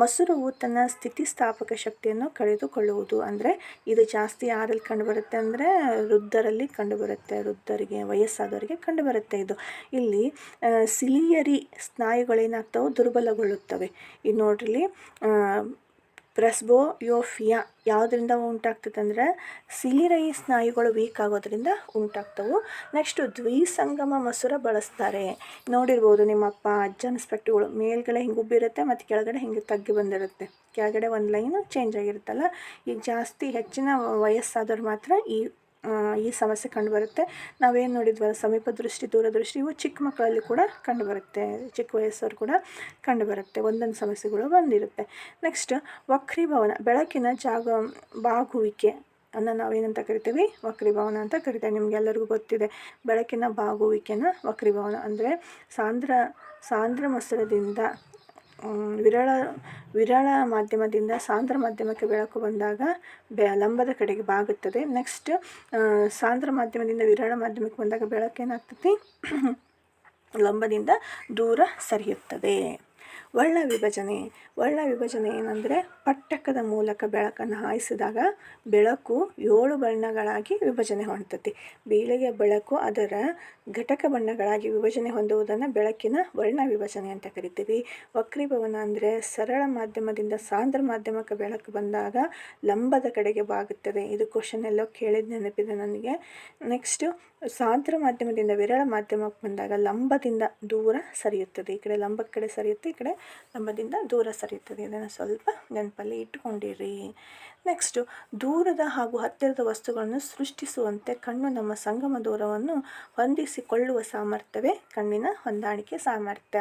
Speaker 1: ಮಸೂರವು ತನ್ನ ಸ್ಥಿತಿಸ್ಥಾಪಕ ಶಕ್ತಿಯನ್ನು ಕಳೆದುಕೊಳ್ಳುವುದು. ಅಂದರೆ ಇದು ಜಾಸ್ತಿ ಯಾರಲ್ಲಿ ಕಂಡುಬರುತ್ತೆ? ಅಂದರೆ ವೃದ್ಧರಲ್ಲಿ ಕಂಡುಬರುತ್ತೆ. ವೃದ್ಧರಿಗೆ, ವಯಸ್ಸಾದವರಿಗೆ ಕಂಡುಬರುತ್ತೆ ಇದು. ಇಲ್ಲಿ ಸಿಲಿಯರಿ ಸ್ನಾಯುಗಳೇನಾಗ್ತವೆ ದುರ್ಬಲಗೊಳ್ಳುತ್ತವೆ. ಇದು ನೋಡ್ರಿ ಪ್ರೆಸ್ಬೋಯೋಫಿಯಾ ಯಾವುದರಿಂದ ಉಂಟಾಗ್ತದೆ ಅಂದರೆ ಸಿಲಿರೈ ಸ್ನಾಯುಗಳು ವೀಕ್ ಆಗೋದ್ರಿಂದ ಉಂಟಾಗ್ತವು. ನೆಕ್ಸ್ಟು ದ್ವಿಸಂಗಮ ಮಸೂರ ಬಳಸ್ತಾರೆ. ನೋಡಿರ್ಬೋದು ನಿಮ್ಮ ಅಪ್ಪ ಅಜ್ಜನ ಸ್ಪೆಕ್ಟುಗಳು ಮೇಲ್ಗಡೆ ಹಿಂಗೆ ಉಬ್ಬಿರುತ್ತೆ ಮತ್ತು ಕೆಳಗಡೆ ಹಿಂಗೆ ತಗ್ಗಿ ಬಂದಿರುತ್ತೆ. ಕೆಳಗಡೆ ಒಂದು ಲೈನು ಚೇಂಜ್ ಆಗಿರುತ್ತಲ್ಲ? ಈಗ ಜಾಸ್ತಿ ಹೆಚ್ಚಿನ ವಯಸ್ಸಾದವ್ರು ಮಾತ್ರ ಈ ಈ ಸಮಸ್ಯೆ ಕಂಡುಬರುತ್ತೆ. ನಾವೇನು ನೋಡಿದ್ವಲ್ಲ, ಸಮೀಪ ದೃಷ್ಟಿ ದೂರದೃಷ್ಟಿ ಇವು ಚಿಕ್ಕ ಮಕ್ಕಳಲ್ಲಿ ಕೂಡ ಕಂಡುಬರುತ್ತೆ. ಚಿಕ್ಕ ವಯಸ್ಸವ್ರು ಕೂಡ ಕಂಡುಬರುತ್ತೆ. ಒಂದೊಂದು ಸಮಸ್ಯೆಗಳು ಬಂದಿರುತ್ತೆ. ನೆಕ್ಸ್ಟ್ ವಕ್ರೀಭವನ, ಬೆಳಕಿನ ಜಾಗ ಬಾಗುವಿಕೆ. ಅನ್ನು ನಾವೇನಂತ ಕರಿತೀವಿ? ವಕ್ರೀಭವನ ಅಂತ ಕರಿತೇವೆ. ನಿಮಗೆಲ್ಲರಿಗೂ ಗೊತ್ತಿದೆ, ಬೆಳಕಿನ ಬಾಗುವಿಕೆನ ವಕ್ರೀಭವನ ಅಂದರೆ ಸಾಂದ್ರ ಸಾಂದ್ರ ಮಸರದಿಂದ ವಿರಳ ವಿರಳ ಮಾಧ್ಯಮದಿಂದ ಸಾಂದ್ರ ಮಾಧ್ಯಮಕ್ಕೆ ಬೆಳಕು ಬಂದಾಗ ಬೆ, ಲಂಬದ ಕಡೆಗೆ ಬಾಗುತ್ತದೆ. ನೆಕ್ಸ್ಟ್ ಸಾಂದ್ರ ಮಾಧ್ಯಮದಿಂದ ವಿರಳ ಮಾಧ್ಯಮಕ್ಕೆ ಬಂದಾಗ ಬೆಳಕೇನಾಗ್ತದೆ ಲಂಬದಿಂದ ದೂರ ಸರಿಯುತ್ತದೆ. ವರ್ಣ ವಿಭಜನೆ ವರ್ಣ ವಿಭಜನೆ ಏನಂದರೆ ಪಟ್ಟಕದ ಮೂಲಕ ಬೆಳಕನ್ನು ಹಾಯಿಸಿದಾಗ ಬೆಳಕು ಏಳು ಬಣ್ಣಗಳಾಗಿ ವಿಭಜನೆ ಹೊಂದತಿ ಬೀಳಿಗೆ ಬೆಳಕು ಅದರ ಘಟಕ ಬಣ್ಣಗಳಾಗಿ ವಿಭಜನೆ ಹೊಂದುವುದನ್ನು ಬೆಳಕಿನ ವರ್ಣ ವಿಭಜನೆ ಅಂತ ಕರಿತೀವಿ. ವಕ್ರೀಭವನ ಅಂದರೆ ಸರಳ ಮಾಧ್ಯಮದಿಂದ ಸಾಂದ್ರ ಮಾಧ್ಯಮಕ್ಕೆ ಬೆಳಕು ಬಂದಾಗ ಲಂಬದ ಕಡೆಗೆ ಬಾಗುತ್ತದೆ. ಇದು ಕ್ವಶನ್ ಎಲ್ಲ ಕೇಳಿದ ನೆನಪಿದೆ ನನಗೆ. ನೆಕ್ಸ್ಟು ಸಾಂದ್ರ ಮಾಧ್ಯಮದಿಂದ ವಿರಳ ಮಾಧ್ಯಮಕ್ಕೆ ಬಂದಾಗ ಲಂಬದಿಂದ ದೂರ ಸರಿಯುತ್ತದೆ. ಈ ಕಡೆ ಲಂಬದ ಕಡೆ ಸರಿಯುತ್ತೆ, ಈ ಕಡೆ ಲಂಬದಿಂದ ದೂರ ಸರಿಯುತ್ತದೆ. ಇದನ್ನು ಸ್ವಲ್ಪ ನೆನಪಲ್ಲಿ ಇಟ್ಟುಕೊಂಡಿರಿ. ನೆಕ್ಸ್ಟು ದೂರದ ಹಾಗೂ ಹತ್ತಿರದ ವಸ್ತುಗಳನ್ನು ಸೃಷ್ಟಿಸುವಂತೆ ಕಣ್ಣು ನಮ್ಮ ಸಂಗಮ ದೂರವನ್ನು ಹೊಂದಿಸಿಕೊಳ್ಳುವ ಸಾಮರ್ಥ್ಯವೇ ಕಣ್ಣಿನ ಹೊಂದಾಣಿಕೆ ಸಾಮರ್ಥ್ಯ.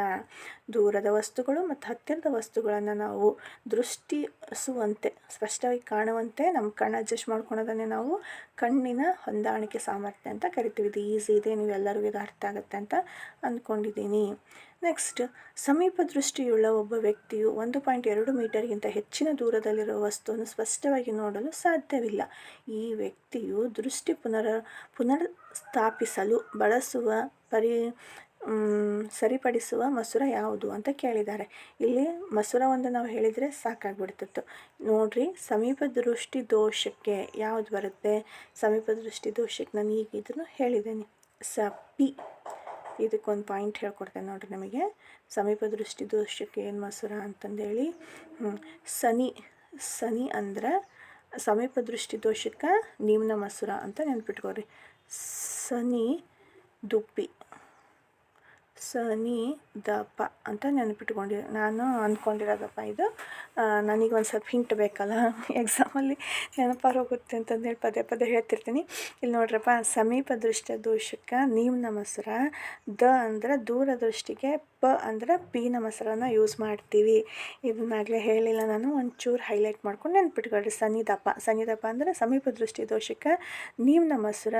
Speaker 1: ದೂರದ ವಸ್ತುಗಳು ಮತ್ತು ಹತ್ತಿರದ ವಸ್ತುಗಳನ್ನು ನಾವು ದೃಷ್ಟಿಸುವಂತೆ, ಸ್ಪಷ್ಟವಾಗಿ ಕಾಣುವಂತೆ ನಮ್ಮ ಕಣ್ಣು ಅಡ್ಜಸ್ಟ್ ಮಾಡ್ಕೊಳೋದನ್ನೇ ನಾವು ಕಣ್ಣಿನ ಹೊಂದಾಣಿಕೆ ಸಾಮರ್ಥ್ಯ ಅಂತ ಕರಿತೀವಿ. ಇದು ಈಸಿ ಇದೆ ನೀವೆಲ್ಲರಿಗೂ ಇದು ಅರ್ಥ ಆಗುತ್ತೆ ಅಂತ ಅಂದ್ಕೊಂಡಿದ್ದೀನಿ. ನೆಕ್ಸ್ಟ್ ಸಮೀಪ ದೃಷ್ಟಿಯುಳ್ಳ ಒಬ್ಬ ವ್ಯಕ್ತಿಯು ಒಂದು ಪಾಯಿಂಟ್ ಎರಡು ಮೀಟರ್ಗಿಂತ ಹೆಚ್ಚಿನ ದೂರದಲ್ಲಿರುವ ವಸ್ತುವನ್ನು ಸ್ಪಷ್ಟವಾಗಿ ನೋಡಲು ಸಾಧ್ಯವಿಲ್ಲ. ಈ ವ್ಯಕ್ತಿಯು ದೃಷ್ಟಿ ಪುನರ ಪುನರ್ ಸ್ಥಾಪಿಸಲು ಬಳಸುವ ಪರಿ ಸರಿಪಡಿಸುವ ಮಸೂರ ಯಾವುದು ಅಂತ ಕೇಳಿದ್ದಾರೆ. ಇಲ್ಲಿ ಮಸೂರ ನಾವು ಹೇಳಿದರೆ ಸಾಕಾಗ್ಬಿಡ್ತಿತ್ತು. ನೋಡ್ರಿ, ಸಮೀಪ ದೃಷ್ಟಿ ದೋಷಕ್ಕೆ ಯಾವುದು ಬರುತ್ತೆ? ಸಮೀಪ ದೃಷ್ಟಿ ದೋಷಕ್ಕೆ ನಾನು ಈಗ ಇದನ್ನು ಹೇಳಿದ್ದೇನೆ. ಸ, ಪಿ. ಇದಕ್ಕೊಂದು ಪಾಯಿಂಟ್ ಹೇಳ್ಕೊಡ್ತೇನೆ ನೋಡಿರಿ ನಮಗೆ ಸಮೀಪ ದೃಷ್ಟಿ ದೋಷಕ್ಕೆ ಏನು ಮಸೂರ ಅಂತಂದೇಳಿ. ಸನಿ ಸನಿ ಅಂದ್ರೆ ಸಮೀಪ ದೃಷ್ಟಿ ದೋಷಕ್ಕೆ ನಿಮ್ನ ಮಸೂರ ಅಂತ ನೆನ್ಪಿಟ್ಕೋರಿ ಸನಿ, ದುಪ್ಪಿ ಸನಿ ದಪ್ಪ ಅಂತ ನೆನಪಿಟ್ಕೊಂಡಿ ನಾನು ಅಂದ್ಕೊಂಡಿರೋದಪ್ಪ ಇದು. ನನಗೆ ಒಂದು ಸ್ವಲ್ಪ ಹಿಂಟ್ ಬೇಕಲ್ಲ? ಎಕ್ಸಾಮಲ್ಲಿ ನೆನಪಾರು ಹೋಗುತ್ತೆ ಅಂತಂದೇಳಿ ಪದೇ ಪದೇ ಹೇಳ್ತಿರ್ತೀನಿ. ಇಲ್ಲಿ ನೋಡ್ರಪ್ಪ, ಸಮೀಪ ದೃಷ್ಟಿ ದೋಷಕ್ಕೆ ನೀಮ್ ನಮಸ್ರ, ದ ಅಂದ್ರೆ ದೂರದೃಷ್ಟಿಗೆ, ಪ ಅಂದ್ರೆ ಪಿ ನಮಸ್ರನ ಯೂಸ್ ಮಾಡ್ತೀವಿ. ಇದನ್ನಾಗಲೇ ಹೇಳಿಲ್ಲ ನಾನು, ಒಂಚೂರು ಹೈಲೈಟ್ ಮಾಡ್ಕೊಂಡು ನೆನ್ಪಿಟ್ಕೊಳ್ರಿ. ಸನಿದಪ್ಪ ಸನಿದಪ್ಪ ಅಂದರೆ ಸಮೀಪ ದೃಷ್ಟಿ ದೋಷಕ್ಕೆ ನೀವ್ನ ದೂರ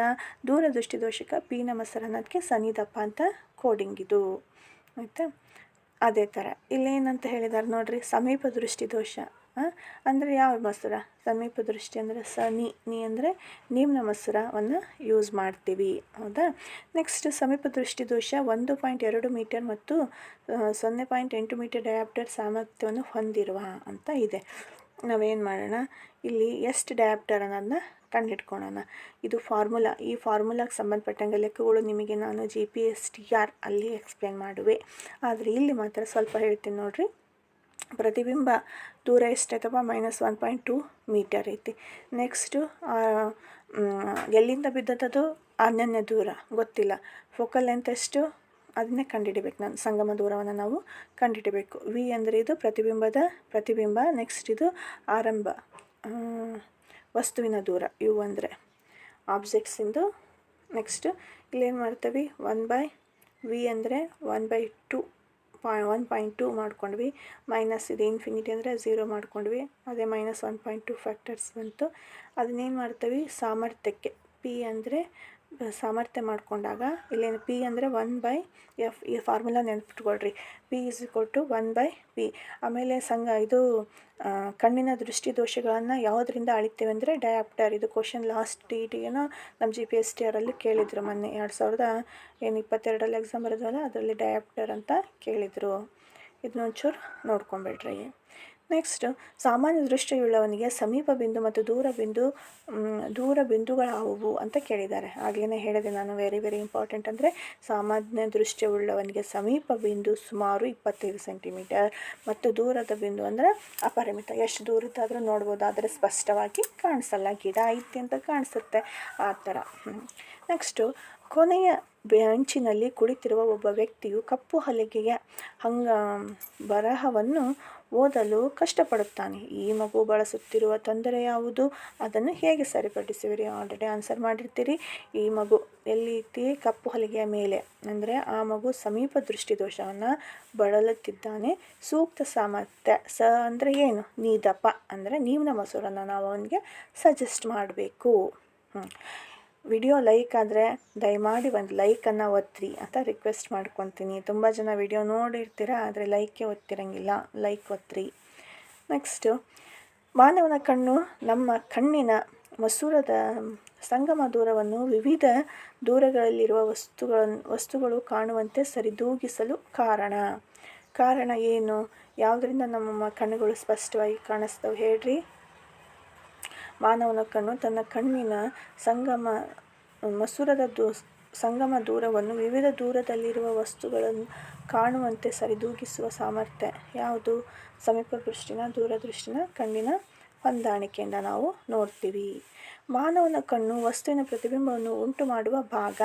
Speaker 1: ದೂರದೃಷ್ಟಿ ದೋಷಕ್ಕೆ ಪಿ ನಮಸ್ರ ಅನ್ನೋದಕ್ಕೆ ಸನಿದಪ್ಪ ಅಂತ ಕೋಡಿಂಗ್ ಇದು, ಆಯಿತಾ? ಅದೇ ಥರ. ಇಲ್ಲೇನಂತ ಹೇಳಿದ್ದಾರೆ ನೋಡ್ರಿ, ಸಮೀಪ ದೃಷ್ಟಿ ದೋಷ ಅಂದರೆ ಯಾವ ಮೊಸರ? ಸಮೀಪ ದೃಷ್ಟಿ ಅಂದರೆ ಸ, ನಿ ಅಂದರೆ ನೀಮ್ನ ಮೊಸರವನ್ನು ಯೂಸ್ ಮಾಡ್ತೀವಿ, ಹೌದಾ? ನೆಕ್ಸ್ಟ್ ಸಮೀಪ ದೃಷ್ಟಿ ದೋಷ, ಒಂದು ಪಾಯಿಂಟ್ ಎರಡು ಮೀಟರ್ ಮತ್ತು ಸೊನ್ನೆ ಪಾಯಿಂಟ್ ಎಂಟು ಮೀಟರ್ ಡಯಾಪ್ಟರ್ ಸಾಮರ್ಥ್ಯವನ್ನು ಹೊಂದಿರುವ ಅಂತ ಇದೆ. ನಾವೇನು ಮಾಡೋಣ? ಇಲ್ಲಿ ಎಷ್ಟು ಡಯಾಪ್ಟರ್ ಅನ್ನೋದನ್ನ ಕಂಡುಹಿಡ್ಕೊಳ್ಳೋಣ ಇದು ಫಾರ್ಮುಲಾ. ಈ ಫಾರ್ಮುಲಾಗೆ ಸಂಬಂಧಪಟ್ಟಂಗೆ ಲೆಕ್ಕಗಳು ನಿಮಗೆ ನಾನು G P S T R ಅಲ್ಲಿ ಎಕ್ಸ್ಪ್ಲೇನ್ ಮಾಡುವೆ. ಆದರೆ ಇಲ್ಲಿ ಮಾತ್ರ ಸ್ವಲ್ಪ ಹೇಳ್ತೀನಿ ನೋಡಿರಿ. ಪ್ರತಿಬಿಂಬ ದೂರ ಎಷ್ಟೈತಪ್ಪ minus one point two metre ಐತಿ. ನೆಕ್ಸ್ಟು ಎಲ್ಲಿಂದ ಬಿದ್ದಂಥದ್ದು ಅನನ್ಯ ದೂರ. ಗೊತ್ತಿಲ್ಲ. ಫೋಕಲ್ ಲೆಂತ್ ಎಷ್ಟು? ಅದನ್ನೇ ಕಂಡುಹಿಡಿಬೇಕು ನಾನು. ಸಂಗಮ ದೂರವನ್ನು ನಾವು ಕಂಡುಹಿಡಿಬೇಕು ವಿ ಅಂದರೆ ಇದು ಪ್ರತಿಬಿಂಬದ ಪ್ರತಿಬಿಂಬ. ನೆಕ್ಸ್ಟ್ ಇದು ಆರಂಭ. ವಸ್ತುವಿನ ದೂರ ಯು ಅಂದರೆ ಆಬ್ಜೆಕ್ಟ್ಸಿಂದು ನೆಕ್ಸ್ಟ್ ಇಲ್ಲೇನು ಮಾಡ್ತೀವಿ? ಒನ್ ಬೈ ವಿ ಅಂದರೆ ಒನ್ ಬೈ ಟು ಪಾಯ್ ಒನ್ ಪಾಯಿಂಟ್ ಟು ಮಾಡ್ಕೊಂಡ್ವಿ. ಮೈನಸ್ ಇದು ಇನ್ಫಿನಿಟಿ ಅಂದರೆ ಝೀರೋ ಮಾಡ್ಕೊಂಡ್ವಿ. ಅದೇ minus one point two factors ಬಂತು. ಅದನ್ನೇನು ಮಾಡ್ತೀವಿ? ಸಾಮರ್ಥ್ಯಕ್ಕೆ ಪಿ ಅಂದರೆ ಸಾಮರ್ಥ್ಯ ಮಾಡಿಕೊಂಡಾಗ ಇಲ್ಲೇನು ಪಿ ಅಂದರೆ ಒನ್ ಬೈ ಎಫ್ ಈ formula ನೆನ್ಪಿಟ್ಕೊಳ್ರಿ. P is equal to one by P ಆಮೇಲೆ ಸಂಘ, ಇದು ಕಣ್ಣಿನ ದೃಷ್ಟಿ ದೋಷಗಳನ್ನು ಯಾವುದರಿಂದ ಅಳಿತೇವೆ ಅಂದರೆ ಡಯಾಪ್ಟರ್ ಇದು ಕ್ವಶನ್ ಲಾಸ್ಟ್ ಟಿ ಏನೋ ನಮ್ಮ ಜಿ ಪಿ ಎಸ್ ಟಿ ಆರಲ್ಲಿ ಕೇಳಿದರು ಮೊನ್ನೆ. ಎರಡು ಸಾವಿರದ ಏನು ಇಪ್ಪತ್ತೆರಡರಲ್ಲಿ ಎಕ್ಸಾಮ್ ಬರೋದಲ್ಲ ಅದರಲ್ಲಿ ಡಯಾಪ್ಟರ್ ಅಂತ ಕೇಳಿದರು. ಇದನ್ನೊಂಚೂರು ನೋಡ್ಕೊಂಬಿಡ್ರಿ. ನೆಕ್ಸ್ಟ್ ಸಾಮಾನ್ಯ ದೃಷ್ಟಿಯುಳ್ಳವನಿಗೆ ಸಮೀಪ ಬಿಂದು ಮತ್ತು ದೂರ ಬಿಂದು ದೂರ ಬಿಂದುಗಳಾವುವು ಅಂತ ಕೇಳಿದ್ದಾರೆ. ಆಗಲೇ ಹೇಳಿದೆ ನಾನು ವೆರಿ ವೆರಿ ಇಂಪಾರ್ಟೆಂಟ್ ಅಂದರೆ ಸಾಮಾನ್ಯ ದೃಷ್ಟಿಯುಳ್ಳವನಿಗೆ ಸಮೀಪ ಬಿಂದು ಸುಮಾರು ಇಪ್ಪತ್ತೈದು ಸೆಂಟಿಮೀಟರ್ ಮತ್ತು ದೂರದ ಬಿಂದು ಅಂದರೆ ಅಪರಿಮಿತ ಎಷ್ಟು ದೂರದ್ದಾದರೂ ನೋಡ್ಬೋದು ಆದರೆ ಸ್ಪಷ್ಟವಾಗಿ ಕಾಣಿಸಲ್ಲ ಗಿಡ ಐತಿ ಅಂತ ಕಾಣಿಸುತ್ತೆ ಆ ಥರ. ನೆಕ್ಸ್ಟು ಕೊನೆಯ ಬೆಂಚಿನಲ್ಲಿ ಕುಳಿತಿರುವ ಒಬ್ಬ ವ್ಯಕ್ತಿಯು ಕಪ್ಪು ಹಲಗೆಯ ಹಂಗ, ಬರಹವನ್ನು ಓದಲು ಕಷ್ಟಪಡುತ್ತಾನೆ. ಈ ಮಗು ಬಳಸುತ್ತಿರುವ ತೊಂದರೆ ಯಾವುದು? ಅದನ್ನು ಹೇಗೆ ಸರಿಪಡಿಸುವಿರಿ? Already answer ಮಾಡಿರ್ತೀರಿ. ಈ ಮಗು ಎಲ್ಲಿ ಐತಿ ಕಪ್ಪು ಹಲಿಗೆಯ ಮೇಲೆ. ಅಂದರೆ ಆ ಮಗು ಸಮೀಪ ದೃಷ್ಟಿದೋಷವನ್ನು ಬಳಲುತ್ತಿದ್ದಾನೆ. ಸೂಕ್ತ ಸಾಮರ್ಥ್ಯ ಸ ಅಂದರೆ ಏನು? ನೀದಪ. ಅಂದರೆ ನೀವಿನ ಮೊಸರನ್ನು ನಾವು ಅವನಿಗೆ ಸಜೆಸ್ಟ್ ಮಾಡಬೇಕು. ವಿಡಿಯೋ ಲೈಕ್ ಆದರೆ ದಯಮಾಡಿ ಒಂದು ಲೈಕನ್ನು ಒತ್ತಿರಿ ಅಂತ ರಿಕ್ವೆಸ್ಟ್ ಮಾಡ್ಕೊತೀನಿ. ತುಂಬ ಜನ ವಿಡಿಯೋ ನೋಡಿರ್ತೀರ, ಆದರೆ ಲೈಕೇ ಒತ್ತಿರಂಗಿಲ್ಲ. ಲೈಕ್ ಒತ್ತಿರಿ ನೆಕ್ಸ್ಟು ಮಾನವನ ಕಣ್ಣು ನಮ್ಮ ಕಣ್ಣಿನ ಮಸೂರದ ಸಂಗಮ ದೂರವನ್ನು ವಿವಿಧ ದೂರಗಳಲ್ಲಿರುವ ವಸ್ತುಗಳನ್ನು ವಸ್ತುಗಳು ಕಾಣುವಂತೆ ಸರಿದೂಗಿಸಲು ಕಾರಣ. ಕಾರಣ ಏನು? ಯಾವುದರಿಂದ ನಮ್ಮ ಕಣ್ಣುಗಳು ಸ್ಪಷ್ಟವಾಗಿ ಕಾಣಿಸ್ತವೆ ಹೇಳ್ರಿ. ಮಾನವನ ಕಣ್ಣು ತನ್ನ ಕಣ್ಣಿನ ಸಂಗಮ, ಮಸೂರದ ದೂ, ಸಂಗಮ ದೂರವನ್ನು ವಿವಿಧ ದೂರದಲ್ಲಿರುವ ವಸ್ತುಗಳನ್ನು ಕಾಣುವಂತೆ ಸರಿದೂಗಿಸುವ ಸಾಮರ್ಥ್ಯ. ಯಾವುದು? ಸಮೀಪ ದೃಷ್ಟಿನ ದೂರದೃಷ್ಟಿನ ಕಣ್ಣಿನ ಹೊಂದಾಣಿಕೆಯಿಂದ ನಾವು ನೋಡ್ತೀವಿ. ಮಾನವನ ಕಣ್ಣು ವಸ್ತುವಿನ ಪ್ರತಿಬಿಂಬವನ್ನು ಉಂಟು ಮಾಡುವ ಭಾಗ.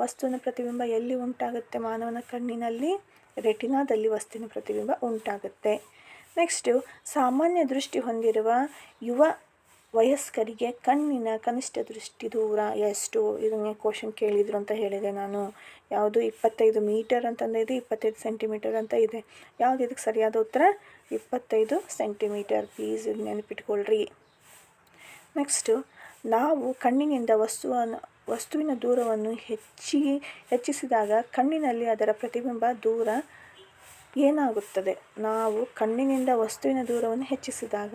Speaker 1: ವಸ್ತುವಿನ ಪ್ರತಿಬಿಂಬ ಎಲ್ಲಿ ಉಂಟಾಗುತ್ತೆ? ಮಾನವನ ಕಣ್ಣಿನಲ್ಲಿ, ರೆಟಿನಾದಲ್ಲಿ ವಸ್ತುವಿನ ಪ್ರತಿಬಿಂಬ ಉಂಟಾಗುತ್ತೆ. ನೆಕ್ಸ್ಟು, ಸಾಮಾನ್ಯ ದೃಷ್ಟಿ ಹೊಂದಿರುವ ಯುವ ವಯಸ್ಕರಿಗೆ ಕಣ್ಣಿನ ಕನಿಷ್ಠ ದೃಷ್ಟಿ ದೂರ ಎಷ್ಟು? ಇದನ್ನ ಕ್ವಶನ್ ಕೇಳಿದರು ಅಂತ ಹೇಳಿದೆ ನಾನು. ಯಾವುದು ಇಪ್ಪತ್ತೈದು ಮೀಟರ್ ಅಂತಂದು ಇದೆ ಇಪ್ಪತ್ತೈದು ಸೆಂಟಿಮೀಟರ್ ಅಂತ ಇದೆ. ಯಾವುದು ಇದಕ್ಕೆ ಸರಿಯಾದ ಉತ್ತರ? ಇಪ್ಪತ್ತೈದು ಸೆಂಟಿಮೀಟರ್ ಪ್ಲೀಸ್ ಇದು ನೆನಪಿಟ್ಕೊಳ್ರಿ. ನೆಕ್ಸ್ಟು ನಾವು ಕಣ್ಣಿನಿಂದ ವಸ್ತುವನ್ನು ವಸ್ತುವಿನ ದೂರವನ್ನು ಹೆಚ್ಚಿ ಹೆಚ್ಚಿಸಿದಾಗ ಕಣ್ಣಿನಲ್ಲಿ ಅದರ ಪ್ರತಿಬಿಂಬ ದೂರ ಏನಾಗುತ್ತದೆ? ನಾವು ಕಣ್ಣಿನಿಂದ ವಸ್ತುವಿನ ದೂರವನ್ನು ಹೆಚ್ಚಿಸಿದಾಗ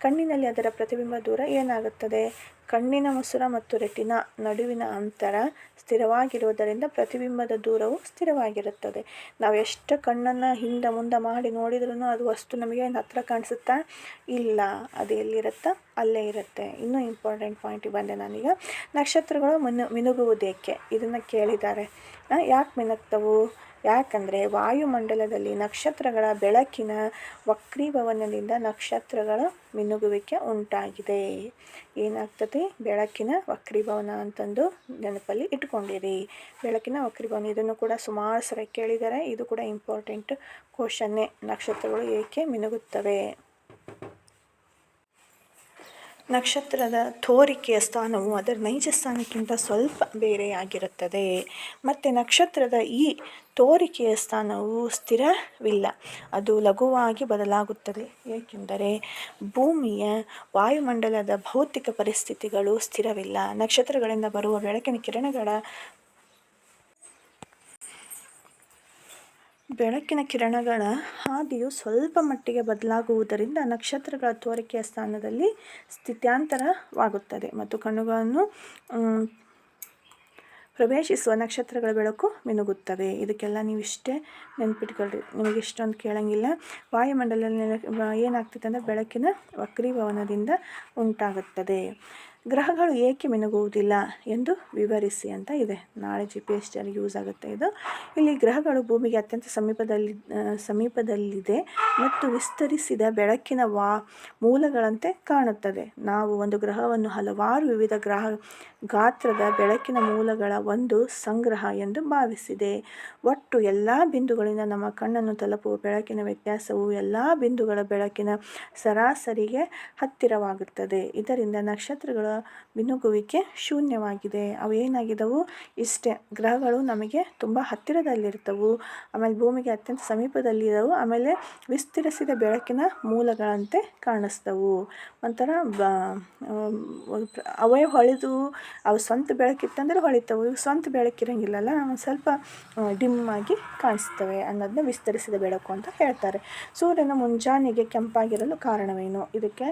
Speaker 1: ಕಣ್ಣಿನಲ್ಲಿ ಅದರ ಪ್ರತಿಬಿಂಬ ದೂರ ಏನಾಗುತ್ತದೆ? ಕಣ್ಣಿನ ಮಸೂರ ಮತ್ತು ರೆಟಿನ ನಡುವಿನ ಅಂತರ ಸ್ಥಿರವಾಗಿರುವುದರಿಂದ ಪ್ರತಿಬಿಂಬದ ದೂರವು ಸ್ಥಿರವಾಗಿರುತ್ತದೆ. ನಾವು ಎಷ್ಟು ಕಣ್ಣನ್ನು ಹಿಂದೆ ಮುಂದೆ ಮಾಡಿ ನೋಡಿದ್ರೂ ಅದು ವಸ್ತು ನಮಗೆ ಹತ್ರ ಕಾಣಿಸುತ್ತಾ ಇಲ್ಲ. ಅದು ಎಲ್ಲಿರುತ್ತಾ ಅಲ್ಲೇ ಇರುತ್ತೆ. ಇನ್ನೂ ಇಂಪಾರ್ಟೆಂಟ್ ಪಾಯಿಂಟಿಗೆ ಬಂದೆ ನಾನೀಗ. ನಕ್ಷತ್ರಗಳು ಮಿನು, ಮಿನುಗುವುದೇಕೆ? ಇದನ್ನು ಕೇಳಿದ್ದಾರೆ. ಯಾಕೆ ಮಿನುಗ್ತವು? ಯಾಕಂದರೆ ವಾಯುಮಂಡಲದಲ್ಲಿ ನಕ್ಷತ್ರಗಳ ಬೆಳಕಿನ ವಕ್ರೀಭವನದಿಂದ ನಕ್ಷತ್ರಗಳ ಮಿನುಗುವಿಕೆ ಉಂಟಾಗಿದೆ. ಏನಾಗ್ತದೆ? ಬೆಳಕಿನ ವಕ್ರೀಭವನ ಅಂತಂದು ನೆನಪಲ್ಲಿ ಇಟ್ಕೊಂಡಿರಿ. ಬೆಳಕಿನ ವಕ್ರೀಭವನ, ಇದನ್ನು ಕೂಡ ಸುಮಾರು ಸರ ಕೇಳಿದ್ದಾರೆ ಇದು ಕೂಡ ಇಂಪಾರ್ಟೆಂಟ್ ಕ್ವಶನ್ನೇ. ನಕ್ಷತ್ರಗಳು ಏಕೆ ಮಿನುಗುತ್ತವೆ? ನಕ್ಷತ್ರದ ತೋರಿಕೆಯ ಸ್ಥಾನವು ಅದರ ನೈಜ ಸ್ಥಾನಕ್ಕಿಂತ ಸ್ವಲ್ಪ ಬೇರೆಯಾಗಿರುತ್ತದೆ. ಮತ್ತು ನಕ್ಷತ್ರದ ಈ ತೋರಿಕೆಯ ಸ್ಥಾನವು ಸ್ಥಿರವಿಲ್ಲ. ಅದು ಲಘುವಾಗಿ ಬದಲಾಗುತ್ತದೆ. ಏಕೆಂದರೆ ಭೂಮಿಯ ವಾಯುಮಂಡಲದ ಭೌತಿಕ ಪರಿಸ್ಥಿತಿಗಳು ಸ್ಥಿರವಿಲ್ಲ. ನಕ್ಷತ್ರಗಳಿಂದ ಬರುವ ಬೆಳಕಿನ ಕಿರಣಗಳ ಬೆಳಕಿನ ಕಿರಣಗಳ ಹಾದಿಯು ಸ್ವಲ್ಪ ಮಟ್ಟಿಗೆ ಬದಲಾಗುವುದರಿಂದ ನಕ್ಷತ್ರಗಳ ತೋರಿಕೆಯ ಸ್ಥಾನದಲ್ಲಿ ಸ್ಥಿತ್ಯಾಂತರವಾಗುತ್ತದೆ ಮತ್ತು ಕಣ್ಣುಗಳನ್ನು ಪ್ರವೇಶಿಸುವ ನಕ್ಷತ್ರಗಳ ಬೆಳಕು ಮಿನುಗುತ್ತವೆ. ಇದಕ್ಕೆಲ್ಲ ನೀವು ಇಷ್ಟೇ ನಿಮಗೆ ಇಷ್ಟೊಂದು ಕೇಳಂಗಿಲ್ಲ. ವಾಯುಮಂಡಲದಲ್ಲಿ ಏನಾಗ್ತಿತ್ತು ಅಂದರೆ ಬೆಳಕಿನ ವಕ್ರೀಭವನದಿಂದ ಉಂಟಾಗುತ್ತದೆ. ಗ್ರಹಗಳು ಏಕೆ ಮಿನುಗುವುದಿಲ್ಲ ಎಂದು ವಿವರಿಸಿ ಅಂತ ಇದೆ. ನಾಳೆ ಜಿ ಪಿ ಎಸ್ ಯೂಸ್ ಆಗುತ್ತೆ ಇದು. ಇಲ್ಲಿ ಗ್ರಹಗಳು ಭೂಮಿಗೆ ಅತ್ಯಂತ ಸಮೀಪದಲ್ಲಿ ಸಮೀಪದಲ್ಲಿದೆ ಮತ್ತು ವಿಸ್ತರಿಸಿದ ಬೆಳಕಿನ ವಾ, ಮೂಲಗಳಂತೆ ಕಾಣುತ್ತದೆ. ನಾವು ಒಂದು ಗ್ರಹವನ್ನು ಹಲವಾರು ವಿವಿಧ ಗ್ರಹ, ಗಾತ್ರದ ಬೆಳಕಿನ ಮೂಲಗಳ ಒಂದು ಸಂಗ್ರಹ ಎಂದು ಭಾವಿಸಿದೆ. ಒಟ್ಟು ಎಲ್ಲ ಬಿಂದುಗಳಿಂದ ನಮ್ಮ ಕಣ್ಣನ್ನು ತಲುಪುವ ಬೆಳಕಿನ ವ್ಯತ್ಯಾಸವು ಎಲ್ಲ ಬಿಂದುಗಳ ಬೆಳಕಿನ ಸರಾಸರಿಗೆ ಹತ್ತಿರವಾಗುತ್ತದೆ. ಇದರಿಂದ ನಕ್ಷತ್ರಗಳ ಮಿನುಗುವಿಕೆ ಶೂನ್ಯವಾಗಿದೆ. ಅವು ಏನಾಗಿದ್ದವು? ಇಷ್ಟೇ. ಗ್ರಹಗಳು ನಮಗೆ ತುಂಬ ಹತ್ತಿರದಲ್ಲಿರ್ತವು. ಆಮೇಲೆ ಭೂಮಿಗೆ ಅತ್ಯಂತ ಸಮೀಪದಲ್ಲಿದ್ದವು. ಆಮೇಲೆ ವಿಸ್ತರಿಸಿದ ಬೆಳಕಿನ ಮೂಲಗಳಂತೆ ಕಾಣಿಸ್ತವು. ಒಂಥರ, ಬ ಅವೇ ಹೊಳೆದು, ಅವು ಸ್ವಂತ ಬೆಳಕಿತ್ತಂದ್ರೆ ಹೊಳಿತವು. ಇವು ಸ್ವಂತ ಬೆಳಕಿರಂಗಿಲ್ಲಲ್ಲ ಒಂದು ಸ್ವಲ್ಪ ಡಿಮ್ ಆಗಿ ಕಾಣಿಸ್ತವೆ ಅನ್ನೋದನ್ನ ವಿಸ್ತರಿಸಿದ ಬೆಳಕು ಅಂತ ಹೇಳ್ತಾರೆ. ಸೂರ್ಯನ ಮುಂಜಾನೆಗೆ ಕೆಂಪಾಗಿರಲು ಕಾರಣವೇನು? ಇದಕ್ಕೆ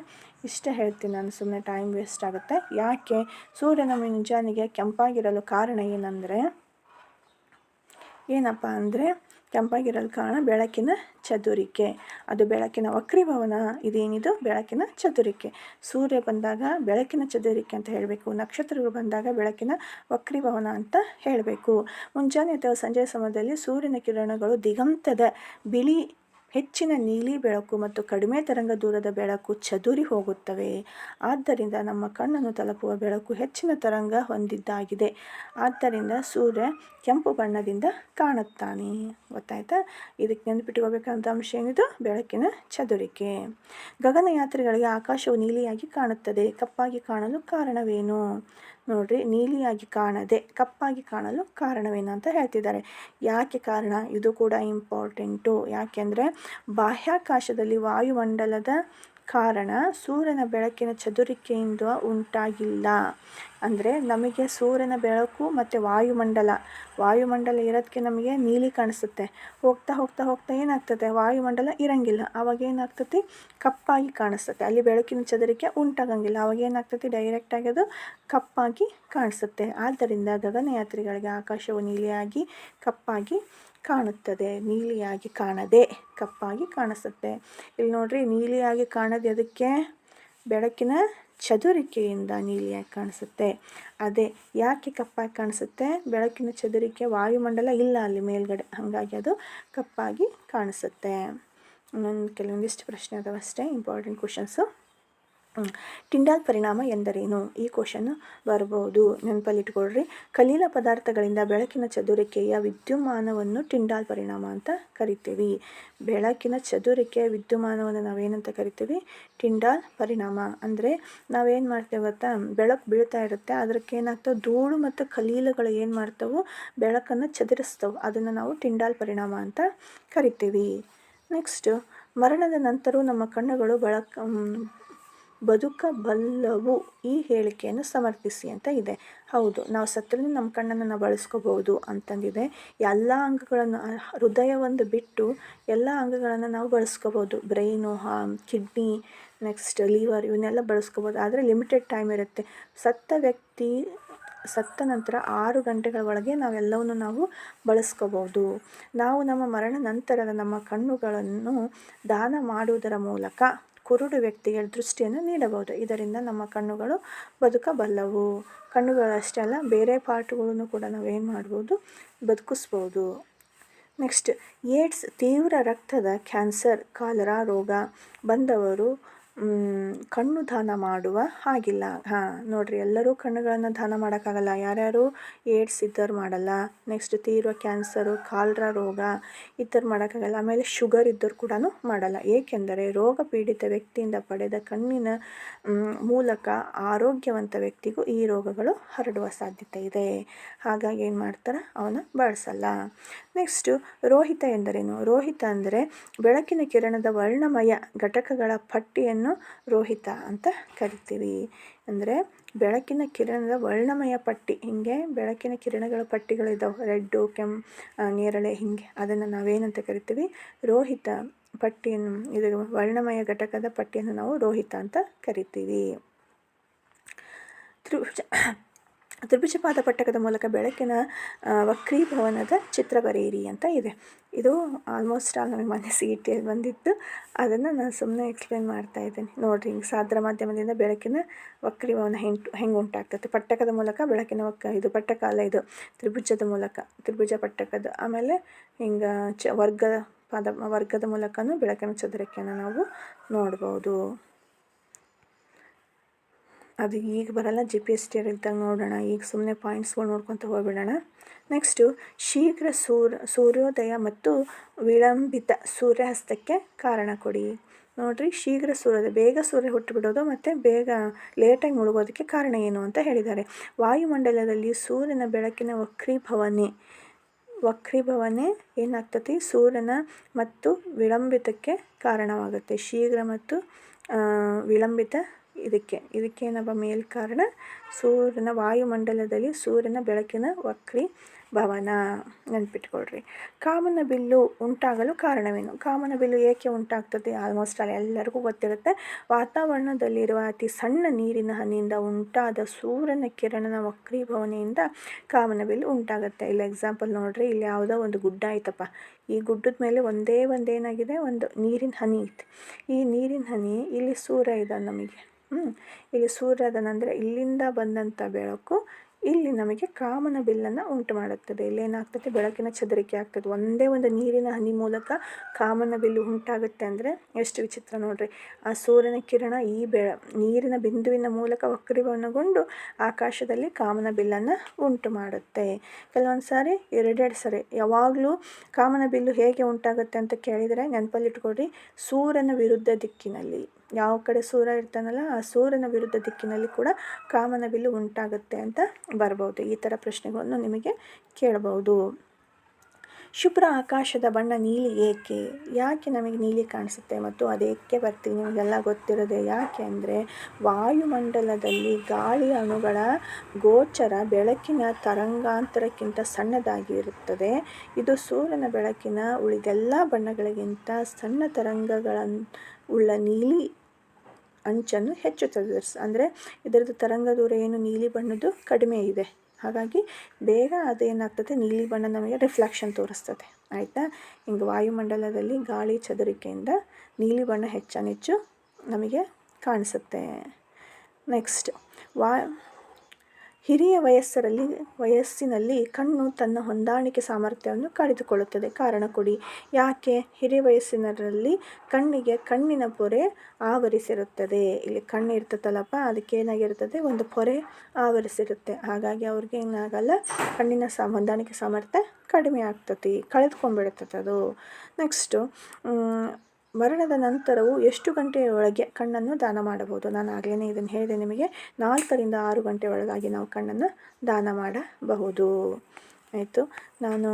Speaker 1: ಇಷ್ಟೇ ಹೇಳ್ತೀನಿ ನಾನು ಸುಮ್ಮನೆ ಟೈಮ್ ವೇಸ್ಟ್ ಆಗುತ್ತೆ. ಯಾಕೆ? ಸೂರ್ಯನ ಮುಂಜಾನೆಗೆ ಕೆಂಪಾಗಿರಲು ಕಾರಣ ಏನಂದರೆ, ಏನಪ್ಪ ಅಂದರೆ ಕೆಂಪಾಗಿರಲು ಕಾರಣ ಬೆಳಕಿನ ಚದುರಿಕೆ. ಅದು ಬೆಳಕಿನ ವಕ್ರೀಭವನ, ಇದೇನಿದು? ಬೆಳಕಿನ ಚದುರಿಕೆ. ಸೂರ್ಯ ಬಂದಾಗ ಬೆಳಕಿನ ಚದುರಿಕೆ ಅಂತ ಹೇಳಬೇಕು. ನಕ್ಷತ್ರಗಳು ಬಂದಾಗ ಬೆಳಕಿನ ವಕ್ರೀಭವನ ಅಂತ ಹೇಳಬೇಕು. ಮುಂಜಾನೆ ಅಥವಾ ಸಂಜೆ ಸಮಯದಲ್ಲಿ ಸೂರ್ಯನ ಕಿರಣಗಳು ದಿಗಂತದ ಬಿಳಿ ಹೆಚ್ಚಿನ ನೀಲಿ ಬೆಳಕು ಮತ್ತು ಕಡಿಮೆ ತರಂಗ ದೂರದ ಬೆಳಕು ಚದುರಿ ಹೋಗುತ್ತವೆ. ಆದ್ದರಿಂದ ನಮ್ಮ ಕಣ್ಣನ್ನು ತಲುಪುವ ಬೆಳಕು ಹೆಚ್ಚಿನ ತರಂಗ ಹೊಂದಿದ್ದಾಗಿದೆ. ಆದ್ದರಿಂದ ಸೂರ್ಯ ಕೆಂಪು ಬಣ್ಣದಿಂದ ಕಾಣುತ್ತಾನೆ. ಗೊತ್ತಾಯ್ತಾ? ಇದಕ್ಕೆ ನೆನಪಿಟ್ಕೋಬೇಕಂತ ಅಂಶ ಏನಿದು? ಬೆಳಕಿನ ಚದುರಿಕೆ. ಗಗನಯಾತ್ರಿಗಳಿಗೆ ಆಕಾಶವು ನೀಲಿಯಾಗಿ ಕಾಣುತ್ತದೆ. ಕಪ್ಪಾಗಿ ಕಾಣಲು ಕಾರಣವೇನು? ನೋಡ್ರಿ, ನೀಲಿಯಾಗಿ ಕಾಣದೆ, ಕಪ್ಪಾಗಿ ಕಾಣಲು ಕಾರಣವೇನು ಅಂತ ಹೇಳ್ತಿದ್ದಾರೆ. ಯಾಕೆ ಕಾರಣ? ಇದು ಕೂಡ ಇಂಪಾರ್ಟೆಂಟು ಯಾಕೆಂದರೆ ಬಾಹ್ಯಾಕಾಶದಲ್ಲಿ ವಾಯುಮಂಡಲದ ಕಾರಣ ಸೂರ್ಯನ ಬೆಳಕಿನ ಚದುರಿಕೆಯಿಂದ ಉಂಟಾಗಿಲ್ಲ. ಅಂದರೆ ನಮಗೆ ಸೂರ್ಯನ ಬೆಳಕು ಮತ್ತು ವಾಯುಮಂಡಲ ವಾಯುಮಂಡಲ ಇರೋದಕ್ಕೆ ನಮಗೆ ನೀಲಿ ಕಾಣಿಸುತ್ತೆ. ಹೋಗ್ತಾ ಹೋಗ್ತಾ ಹೋಗ್ತಾ ಏನಾಗ್ತದೆ? ವಾಯುಮಂಡಲ ಇರಂಗಿಲ್ಲ. ಅವಾಗ ಏನಾಗ್ತತಿ ಕಪ್ಪಾಗಿ ಕಾಣಿಸುತ್ತೆ. ಅಲ್ಲಿ ಬೆಳಕಿನ ಚದುರಿಕೆ ಉಂಟಾಗಂಗಿಲ್ಲ. ಅವಾಗ ಏನಾಗ್ತತಿ ಡೈರೆಕ್ಟಾಗಿ ಅದು ಕಪ್ಪಾಗಿ ಕಾಣಿಸುತ್ತೆ. ಆದ್ದರಿಂದ ಗಗನಯಾತ್ರಿಗಳಿಗೆ ಆಕಾಶವು ನೀಲಿಯಾಗಿ, ಕಪ್ಪಾಗಿ ಕಾಣುತ್ತದೆ, ನೀಲಿಯಾಗಿ ಕಾಣದೆ, ಕಪ್ಪಾಗಿ ಕಾಣಿಸುತ್ತೆ. ಇಲ್ಲಿ ನೋಡ್ರಿ, ನೀಲಿಯಾಗಿ ಕಾಣದೆ ಅದಕ್ಕೆ ಬೆಳಕಿನ ಚದುರಿಕೆಯಿಂದ ನೀಲಿಯಾಗಿ ಕಾಣಿಸುತ್ತೆ. ಅದೇ, ಯಾಕೆ ಕಪ್ಪಾಗಿ ಕಾಣಿಸುತ್ತೆ? ಬೆಳಕಿನ ಚದುರಿಕೆ ವಾಯುಮಂಡಲ ಇಲ್ಲ ಅಲ್ಲಿ ಮೇಲ್ಗಡೆ, ಹಾಗಾಗಿ ಅದು ಕಪ್ಪಾಗಿ ಕಾಣಿಸುತ್ತೆ. ಇನ್ನೊಂದು, ಕೆಲವೊಂದಿಷ್ಟು ಪ್ರಶ್ನೆ ಅದಾವಷ್ಟೇ ಇಂಪಾರ್ಟೆಂಟ್ ಕ್ವಶನ್ಸು ಟಿಂಡಾಲ್ ಪರಿಣಾಮ ಎಂದರೇನು? ಈ ಕ್ವಶನ್ ಬರ್ಬೋದು. ನೆನಪಲ್ಲಿಟ್ಕೊಳ್ರಿ. ಕಲೀಲ ಪದಾರ್ಥಗಳಿಂದ ಬೆಳಕಿನ ಚದುರಿಕೆಯ ವಿದ್ಯುಮಾನವನ್ನು ಟಿಂಡಾಲ್ ಪರಿಣಾಮ ಅಂತ ಕರಿತೀವಿ. ಬೆಳಕಿನ ಚದುರಿಕೆಯ ವಿದ್ಯುಮಾನವನ್ನು ನಾವೇನಂತ ಕರಿತೀವಿ? ಟಿಂಡಾಲ್ ಪರಿಣಾಮ. ಅಂದರೆ ನಾವೇನು ಮಾಡ್ತೇವೆ ಗೊತ್ತಾ? ಬೆಳಕು ಬೀಳ್ತಾ ಇರುತ್ತೆ. ಅದಕ್ಕೆ ಏನಾಗ್ತವೆ? ಧೂಳು ಮತ್ತು ಕಲೀಲಗಳು ಏನು ಮಾಡ್ತವೋ? ಬೆಳಕನ್ನು ಚದುರಿಸ್ತವೆ. ಅದನ್ನು ನಾವು ಟಿಂಡಾಲ್ ಪರಿಣಾಮ ಅಂತ ಕರಿತೀವಿ. ನೆಕ್ಸ್ಟು ಮರಣದ ನಂತರವೂ ನಮ್ಮ ಕಣ್ಣುಗಳು ಬೆಳಕು ಬದುಕಬಲ್ಲವು ಈ ಹೇಳಿಕೆಯನ್ನು ಸಮರ್ಥಿಸಿ ಅಂತ ಇದೆ. ಹೌದು, ನಾವು ಸತ್ತರೂ ನಮ್ಮ ಕಣ್ಣನ್ನು ನಾವು ಬಳಸ್ಕೋಬಹುದು ಅಂತಂದಿದೆ. ಎಲ್ಲ ಅಂಗಗಳನ್ನು ಹೃದಯ ಒಂದು ಬಿಟ್ಟು ಎಲ್ಲ ಅಂಗಗಳನ್ನು ನಾವು ಬಳಸ್ಕೋಬೋದು ಬ್ರೈನು ಕಿಡ್ನಿ, ನೆಕ್ಸ್ಟ್ ಲಿವರ್ ಇವನ್ನೆಲ್ಲ ಬಳಸ್ಕೋಬೋದು ಆದರೆ ಲಿಮಿಟೆಡ್ ಟೈಮ್ ಇರುತ್ತೆ. ಸತ್ತ ವ್ಯಕ್ತಿ ಸತ್ತ ನಂತರ ಆರು ಗಂಟೆಗಳ ಒಳಗೆ ನಾವೆಲ್ಲವನ್ನು ನಾವು ಬಳಸ್ಕೋಬೋದು ನಾವು ನಮ್ಮ ಮರಣ ನಂತರದ ನಮ್ಮ ಕಣ್ಣುಗಳನ್ನು ದಾನ ಮಾಡುವುದರ ಮೂಲಕ ಕುರುಡು ವ್ಯಕ್ತಿಗೆ ದೃಷ್ಟಿಯನ್ನು ನೀಡಬಹುದು. ಇದರಿಂದ ನಮ್ಮ ಕಣ್ಣುಗಳು ಬದುಕಬಲ್ಲವು. ಕಣ್ಣುಗಳಷ್ಟೇ ಅಲ್ಲ, ಬೇರೆ ಪಾರ್ಟ್ಗಳನ್ನು ಕೂಡ ನಾವೇನು ಮಾಡ್ಬೋದು? ಬದುಕಿಸ್ಬೋದು. ನೆಕ್ಸ್ಟ್, ಏಡ್ಸ್ ತೀವ್ರ ರಕ್ತದ ಕ್ಯಾನ್ಸರ್, ಕಾಲರಾ ರೋಗ ಬಂದವರು ಕಣ್ಣು ದಾನ ಮಾಡುವ ಹಾಗಿಲ್ಲ. ಹಾಂ, ನೋಡಿರಿ, ಎಲ್ಲರೂ ಕಣ್ಣುಗಳನ್ನು ದಾನ ಮಾಡೋಕ್ಕಾಗಲ್ಲ. ಯಾರ್ಯಾರು ಏಡ್ಸ್ ಇದ್ದವ್ರು ಮಾಡಲ್ಲ ನೆಕ್ಸ್ಟ್ ತೀವ್ರ ಕ್ಯಾನ್ಸರು, ಕಾಲ್ರ ರೋಗ ಈ ಥರ ಮಾಡೋಕ್ಕಾಗಲ್ಲ, ಆಮೇಲೆ ಶುಗರ್ ಇದ್ದವ್ರು ಕೂಡ ಮಾಡಲ್ಲ. ಏಕೆಂದರೆ ರೋಗ ಪೀಡಿತ ವ್ಯಕ್ತಿಯಿಂದ ಪಡೆದ ಕಣ್ಣಿನ ಮೂಲಕ ಆರೋಗ್ಯವಂತ ವ್ಯಕ್ತಿಗೂ ಈ ರೋಗಗಳು ಹರಡುವ ಸಾಧ್ಯತೆ ಇದೆ. ಹಾಗಾಗಿ ಏನು ಮಾಡ್ತಾರೆ? ಅವನ ಬಳಸಲ್ಲ. ನೆಕ್ಸ್ಟು ರೋಹಿತ ಎಂದರೇನು? ರೋಹಿತ ಅಂದರೆ ಬೆಳಕಿನ ಕಿರಣದ ವರ್ಣಮಯ ಘಟಕಗಳ ಪಟ್ಟಿಯನ್ನು ರೋಹಿತ ಅಂತ ಕರಿತೀವಿ. ಅಂದರೆ ಬೆಳಕಿನ ಕಿರಣದ ವರ್ಣಮಯ ಪಟ್ಟಿ. ಹೀಗೆ ಬೆಳಕಿನ ಕಿರಣಗಳ ಪಟ್ಟಿಗಳಿದ್ದಾವೆ ರೆಡ್ಡು ಕೆಂ ನೇರಳೆ, ಹಿಂಗೆ ಅದನ್ನು ನಾವೇನಂತ ಕರಿತೀವಿ? ರೋಹಿತ ಪಟ್ಟಿಯನ್ನು, ಇದು ವರ್ಣಮಯ ಘಟಕದ ಪಟ್ಟಿಯನ್ನು ನಾವು ರೋಹಿತ ಅಂತ ಕರಿತೀವಿ. ತ್ರಿಭುಜ ತ್ರಿಭುಜಪಾದ ಪಟ್ಟಕದ ಮೂಲಕ ಬೆಳಕಿನ ವಕ್ರೀಭವನದ ಚಿತ್ರ ಬರೆಯಿರಿ ಅಂತ ಇದೆ. ಇದು ಆಲ್ಮೋಸ್ಟ್ ಆಲ್ ನಮಗೆ ಮನೆ ಸಿ ಬಂದಿತ್ತು. ಅದನ್ನು ನಾನು ಸುಮ್ಮನೆ ಎಕ್ಸ್ಪ್ಲೇನ್ ಮಾಡ್ತಾ ಇದ್ದೀನಿ. ನೋಡಿರಿ, ಹಿಂಗೆ ಸಾದ್ರ ಮಾಧ್ಯಮದಿಂದ ಬೆಳಕಿನ ವಕ್ರೀಭವನ ಹೆಂಗೆ ಹೆಂಗೆ ಉಂಟಾಗ್ತದೆ. ಪಟ್ಟಕದ ಮೂಲಕ ಬೆಳಕಿನ ವಕ್ಕ ಇದು ಪಟ್ಟಕ ಅಲ್ಲ, ಇದು ತ್ರಿಭುಜದ ಮೂಲಕ, ತ್ರಿಭುಜ ಪಟ್ಟಕದ. ಆಮೇಲೆ ಹಿಂಗೆ ಚ ವರ್ಗ ಪಾದ, ವರ್ಗದ ಮೂಲಕನೂ ಬೆಳಕಿನ ಚದುರಿಕೆಯನ್ನು ನಾವು ನೋಡ್ಬೋದು. ಅದು ಈಗ ಬರಲ್ಲ ಜಿ ಪಿ ಎಸ್ ಟಿ ಇದ್ದಾಗ ನೋಡೋಣ. ಈಗ ಸುಮ್ಮನೆ ಪಾಯಿಂಟ್ಸ್ಗಳು ನೋಡ್ಕೊತ ಹೋಗ್ಬಿಡೋಣ. ನೆಕ್ಸ್ಟು ಶೀಘ್ರ ಸೂರ್, ಸೂರ್ಯೋದಯ ಮತ್ತು ವಿಳಂಬಿತ ಸೂರ್ಯಾಸ್ತಕ್ಕೆ ಕಾರಣ ಕೊಡಿ. ನೋಡಿರಿ, ಶೀಘ್ರ ಸೂರ್ಯೋದಯ. ಬೇಗ ಸೂರ್ಯ ಹುಟ್ಟುಬಿಡೋದು ಮತ್ತು ಬೇಗ ಲೇಟಾಗಿ ಮುಳುಗೋದಕ್ಕೆ ಕಾರಣ ಏನು ಅಂತ ಹೇಳಿದ್ದಾರೆ. ವಾಯುಮಂಡಲದಲ್ಲಿ ಸೂರ್ಯನ ಬೆಳಕಿನ ವಕ್ರೀಭವನೆ ವಕ್ರೀಭವನೆ ಏನಾಗ್ತತಿ ಸೂರ್ಯನ ಮತ್ತು ವಿಳಂಬಿತಕ್ಕೆ ಕಾರಣವಾಗುತ್ತೆ. ಶೀಘ್ರ ಮತ್ತು ವಿಳಂಬಿತ ಇದಕ್ಕೆ ಇದಕ್ಕೇನಪ್ಪ ಮೇಲ್ ಕಾರಣ? ಸೂರ್ಯನ ವಾಯುಮಂಡಲದಲ್ಲಿ ಸೂರ್ಯನ ಬೆಳಕಿನ ವಕ್ರಿ. ಭವನ ನೆನ್ಪಿಟ್ಕೊಳ್ರಿ. ಕಾಮನ ಬಿಲ್ಲು ಉಂಟಾಗಲು ಕಾರಣವೇನು? ಕಾಮನ ಬಿಲ್ಲು ಏಕೆ ಉಂಟಾಗ್ತದೆ? ಆಲ್ಮೋಸ್ಟ್ ಅಲ್ಲಿ ಎಲ್ಲರಿಗೂ ಗೊತ್ತಿರುತ್ತೆ. ವಾತಾವರಣದಲ್ಲಿರುವ ಅತಿ ಸಣ್ಣ ನೀರಿನ ಹನಿಯಿಂದ ಉಂಟಾದ ಸೂರ್ಯನ ಕಿರಣನ ವಕ್ರೀಭವನೆಯಿಂದ ಕಾಮನ ಬಿಲ್ಲು ಉಂಟಾಗುತ್ತೆ. ಇಲ್ಲಿ ಎಕ್ಸಾಂಪಲ್ ನೋಡ್ರಿ, ಇಲ್ಲಿ ಯಾವುದೋ ಒಂದು ಗುಡ್ಡ ಐತಪ್ಪ ಈ ಗುಡ್ಡದ ಮೇಲೆ ಒಂದೇ ಒಂದೇನಾಗಿದೆ ಒಂದು ನೀರಿನ ಹನಿ ಐತೆ ಈ ನೀರಿನ ಹನಿ ಇಲ್ಲಿ ಸೂರ್ಯ ಇದೆ ನಮಗೆ. ಹ್ಞೂ ಇಲ್ಲಿ ಸೂರ್ಯ ಅದಾನಂದರೆ ಇಲ್ಲಿಂದ ಬಂದಂಥ ಬೆಳಕು ಇಲ್ಲಿ ನಮಗೆ ಕಾಮನ ಬಿಲ್ಲನ್ನು ಉಂಟು ಮಾಡುತ್ತದೆ. ಇಲ್ಲಿ ಏನಾಗ್ತದೆ? ಬೆಳಕಿನ ಚದರಿಕೆ ಆಗ್ತದೆ. ಒಂದೇ ಒಂದು ನೀರಿನ ಹನಿ ಮೂಲಕ ಕಾಮನ ಬಿಲ್ಲು ಉಂಟಾಗುತ್ತೆ ಅಂದರೆ ಎಷ್ಟು ವಿಚಿತ್ರ ನೋಡ್ರಿ. ಆ ಸೂರ್ಯನ ಕಿರಣ ಈ ಬೆ, ನೀರಿನ ಬಿಂದುವಿನ ಮೂಲಕ ವಕ್ರೀಭವನಗೊಂಡು ಆಕಾಶದಲ್ಲಿ ಕಾಮನ ಬಿಲ್ಲನ್ನು ಉಂಟು ಮಾಡುತ್ತೆ. ಕೆಲವೊಂದು ಸಾರಿ, ಎರಡೆರಡು ಸಾರಿ, ಯಾವಾಗಲೂ ಕಾಮನ ಬಿಲ್ಲು ಹೇಗೆ ಉಂಟಾಗುತ್ತೆ ಅಂತ ಕೇಳಿದರೆ ನೆನಪಲ್ಲಿಟ್ಕೊಡ್ರಿ ಸೂರ್ಯನ ವಿರುದ್ಧ ದಿಕ್ಕಿನಲ್ಲಿ. ಯಾವ ಕಡೆ ಸೂರ್ಯ ಇರ್ತಾನಲ್ಲ ಆ ಸೂರ್ಯನ ವಿರುದ್ಧ ದಿಕ್ಕಿನಲ್ಲಿ ಕೂಡ ಕಾಮನಬಿಲ್ಲು ಉಂಟಾಗುತ್ತೆ ಅಂತ ಬರ್ಬೋದು. ಈ ಥರ ಪ್ರಶ್ನೆಗಳನ್ನು ನಿಮಗೆ ಕೇಳಬಹುದು. ಶುಭ್ರ ಆಕಾಶದ ಬಣ್ಣ ನೀಲಿ ಏಕೆ? ಯಾಕೆ ನಮಗೆ ನೀಲಿ ಕಾಣಿಸುತ್ತೆ ಮತ್ತು ಅದಕ್ಕೆ ಬರ್ತೀವಿ ನಿಮಗೆಲ್ಲ ಗೊತ್ತಿರೋದೆ ಯಾಕೆ ಅಂದರೆ, ವಾಯುಮಂಡಲದಲ್ಲಿ ಗಾಳಿ ಅಣುಗಳ ಗೋಚರ ಬೆಳಕಿನ ತರಂಗಾಂತರಕ್ಕಿಂತ ಸಣ್ಣದಾಗಿರುತ್ತದೆ. ಇದು ಸೂರ್ಯನ ಬೆಳಕಿನ ಉಳಿದೆಲ್ಲ ಬಣ್ಣಗಳಿಗಿಂತ ಸಣ್ಣ ತರಂಗಗಳನ್ನು ಉಳ್ಳ ನೀಲಿ ಅಂಚನ್ನು ಹೆಚ್ಚು ಚದುರಿಸ್ ಅಂದರೆ ಇದರದ್ದು ತರಂಗ ದೂರ ಏನು ನೀಲಿ ಬಣ್ಣದ್ದು ಕಡಿಮೆ ಇದೆ. ಹಾಗಾಗಿ ಬೇಗ ಅದೇನಾಗ್ತದೆ ನೀಲಿ ಬಣ್ಣ ನಮಗೆ ರಿಫ್ಲೆಕ್ಷನ್ ತೋರಿಸ್ತದೆ. ಆಯಿತಾ? ಹಿಂಗೆ ವಾಯುಮಂಡಲದಲ್ಲಿ ಗಾಳಿ ಚದುರಿಕೆಯಿಂದ ನೀಲಿ ಬಣ್ಣ ಹೆಚ್ಚನೆಚ್ಚು ನಮಗೆ ಕಾಣಿಸುತ್ತೆ. ನೆಕ್ಸ್ಟ್ ವಾ ಹಿರಿಯ ವಯಸ್ಸರಲ್ಲಿ, ವಯಸ್ಸಿನಲ್ಲಿ ಕಣ್ಣು ತನ್ನ ಹೊಂದಾಣಿಕೆ ಸಾಮರ್ಥ್ಯವನ್ನು ಕಳೆದುಕೊಳ್ಳುತ್ತದೆ ಕಾರಣ ಕೊಡಿ. ಯಾಕೆ? ಹಿರಿಯ ವಯಸ್ಸಿನರಲ್ಲಿ ಕಣ್ಣಿಗೆ ಕಣ್ಣಿನ ಪೊರೆ ಆವರಿಸಿರುತ್ತದೆ. ಇಲ್ಲಿ ಕಣ್ಣು ಇರ್ತದಲ್ಲಪ್ಪ, ಅದಕ್ಕೆ ಏನಾಗಿರ್ತದೆ ಒಂದು ಪೊರೆ ಆವರಿಸಿರುತ್ತೆ. ಹಾಗಾಗಿ ಅವ್ರಿಗೆ ಏನಾಗಲ್ಲ, ಕಣ್ಣಿನ ಸಾ, ಹೊಂದಾಣಿಕೆ ಸಾಮರ್ಥ್ಯ ಕಡಿಮೆ ಆಗ್ತತಿ ಕಳೆದುಕೊಂಡ್ಬಿಡ್ತದೆ ಅದು. ನೆಕ್ಸ್ಟು ಮರಣದ ನಂತರವೂ ಎಷ್ಟು ಗಂಟೆಯ ಒಳಗೆ ಕಣ್ಣನ್ನು ದಾನ ಮಾಡಬಹುದು? ನಾನು ಆಗಲೇ ಇದನ್ನು ಹೇಳಿದೆ ನಿಮಗೆ. ನಾಲ್ಕರಿಂದ ಆರು ಗಂಟೆ ಒಳಗಾಗಿ ನಾವು ಕಣ್ಣನ್ನು ದಾನ ಮಾಡಬಹುದು. ಆಯಿತು. ನಾನು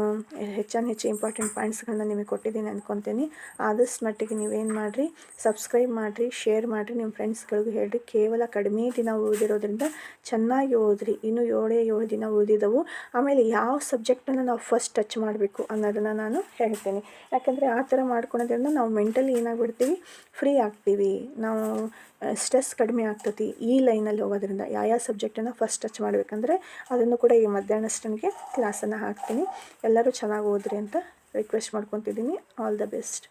Speaker 1: ಹೆಚ್ಚಾನು ಹೆಚ್ಚು ಇಂಪಾರ್ಟೆಂಟ್ ಪಾಯಿಂಟ್ಸ್ಗಳನ್ನ ನಿಮಗೆ ಕೊಟ್ಟಿದ್ದೀನಿ ಅಂದ್ಕೊತೀನಿ ಆದಷ್ಟು ಮಟ್ಟಿಗೆ ನೀವೇನು ಮಾಡಿರಿ ಸಬ್ಸ್ಕ್ರೈಬ್ ಮಾಡಿರಿ ಶೇರ್ ಮಾಡಿರಿ. ನಿಮ್ಮ ಫ್ರೆಂಡ್ಸ್ಗಳಿಗೂ ಹೇಳಿರಿ. ಕೇವಲ ಕಡಿಮೆ ದಿನ ಉಳಿದಿರೋದ್ರಿಂದ ಚೆನ್ನಾಗಿ ಓದ್ರಿ. ಇನ್ನೂ ಏಳೇ ಏಳು ದಿನ ಉಳಿದಿದ್ದವು ಆಮೇಲೆ ಯಾವ ಸಬ್ಜೆಕ್ಟನ್ನು ನಾವು ಫಸ್ಟ್ ಟಚ್ ಮಾಡಬೇಕು ಅನ್ನೋದನ್ನು ನಾನು ಹೇಳ್ತೀನಿ. ಯಾಕೆಂದರೆ ಆ ಥರ ಮಾಡ್ಕೊಳೋದ್ರಿಂದ ನಾವು ಮೆಂಟಲಿ ಏನಾಗ್ಬಿಡ್ತೀವಿ? ಫ್ರೀ ಆಗ್ತೀವಿ. ನಾವು ಸ್ಟ್ರೆಸ್ ಕಡಿಮೆ ಆಗ್ತತಿ ಈ ಲೈನಲ್ಲಿ ಹೋಗೋದ್ರಿಂದ ಯಾವ ಯಾವ ಸಬ್ಜೆಕ್ಟನ್ನು ಫಸ್ಟ್ ಟಚ್ ಮಾಡಬೇಕಂದ್ರೆ ಅದನ್ನು ಕೂಡ ಈ ಮಧ್ಯಾಹ್ನಷ್ಟನಿಗೆ ಕ್ಲಾಸನ್ನು ಹಾಕ್ತೀನಿ. ಎಲ್ಲರೂ ಚೆನ್ನಾಗಿ ಓದ್ರಿ ಅಂತ ರಿಕ್ವೆಸ್ಟ್ ಮಾಡ್ಕೊತಿದ್ದೀನಿ. All the best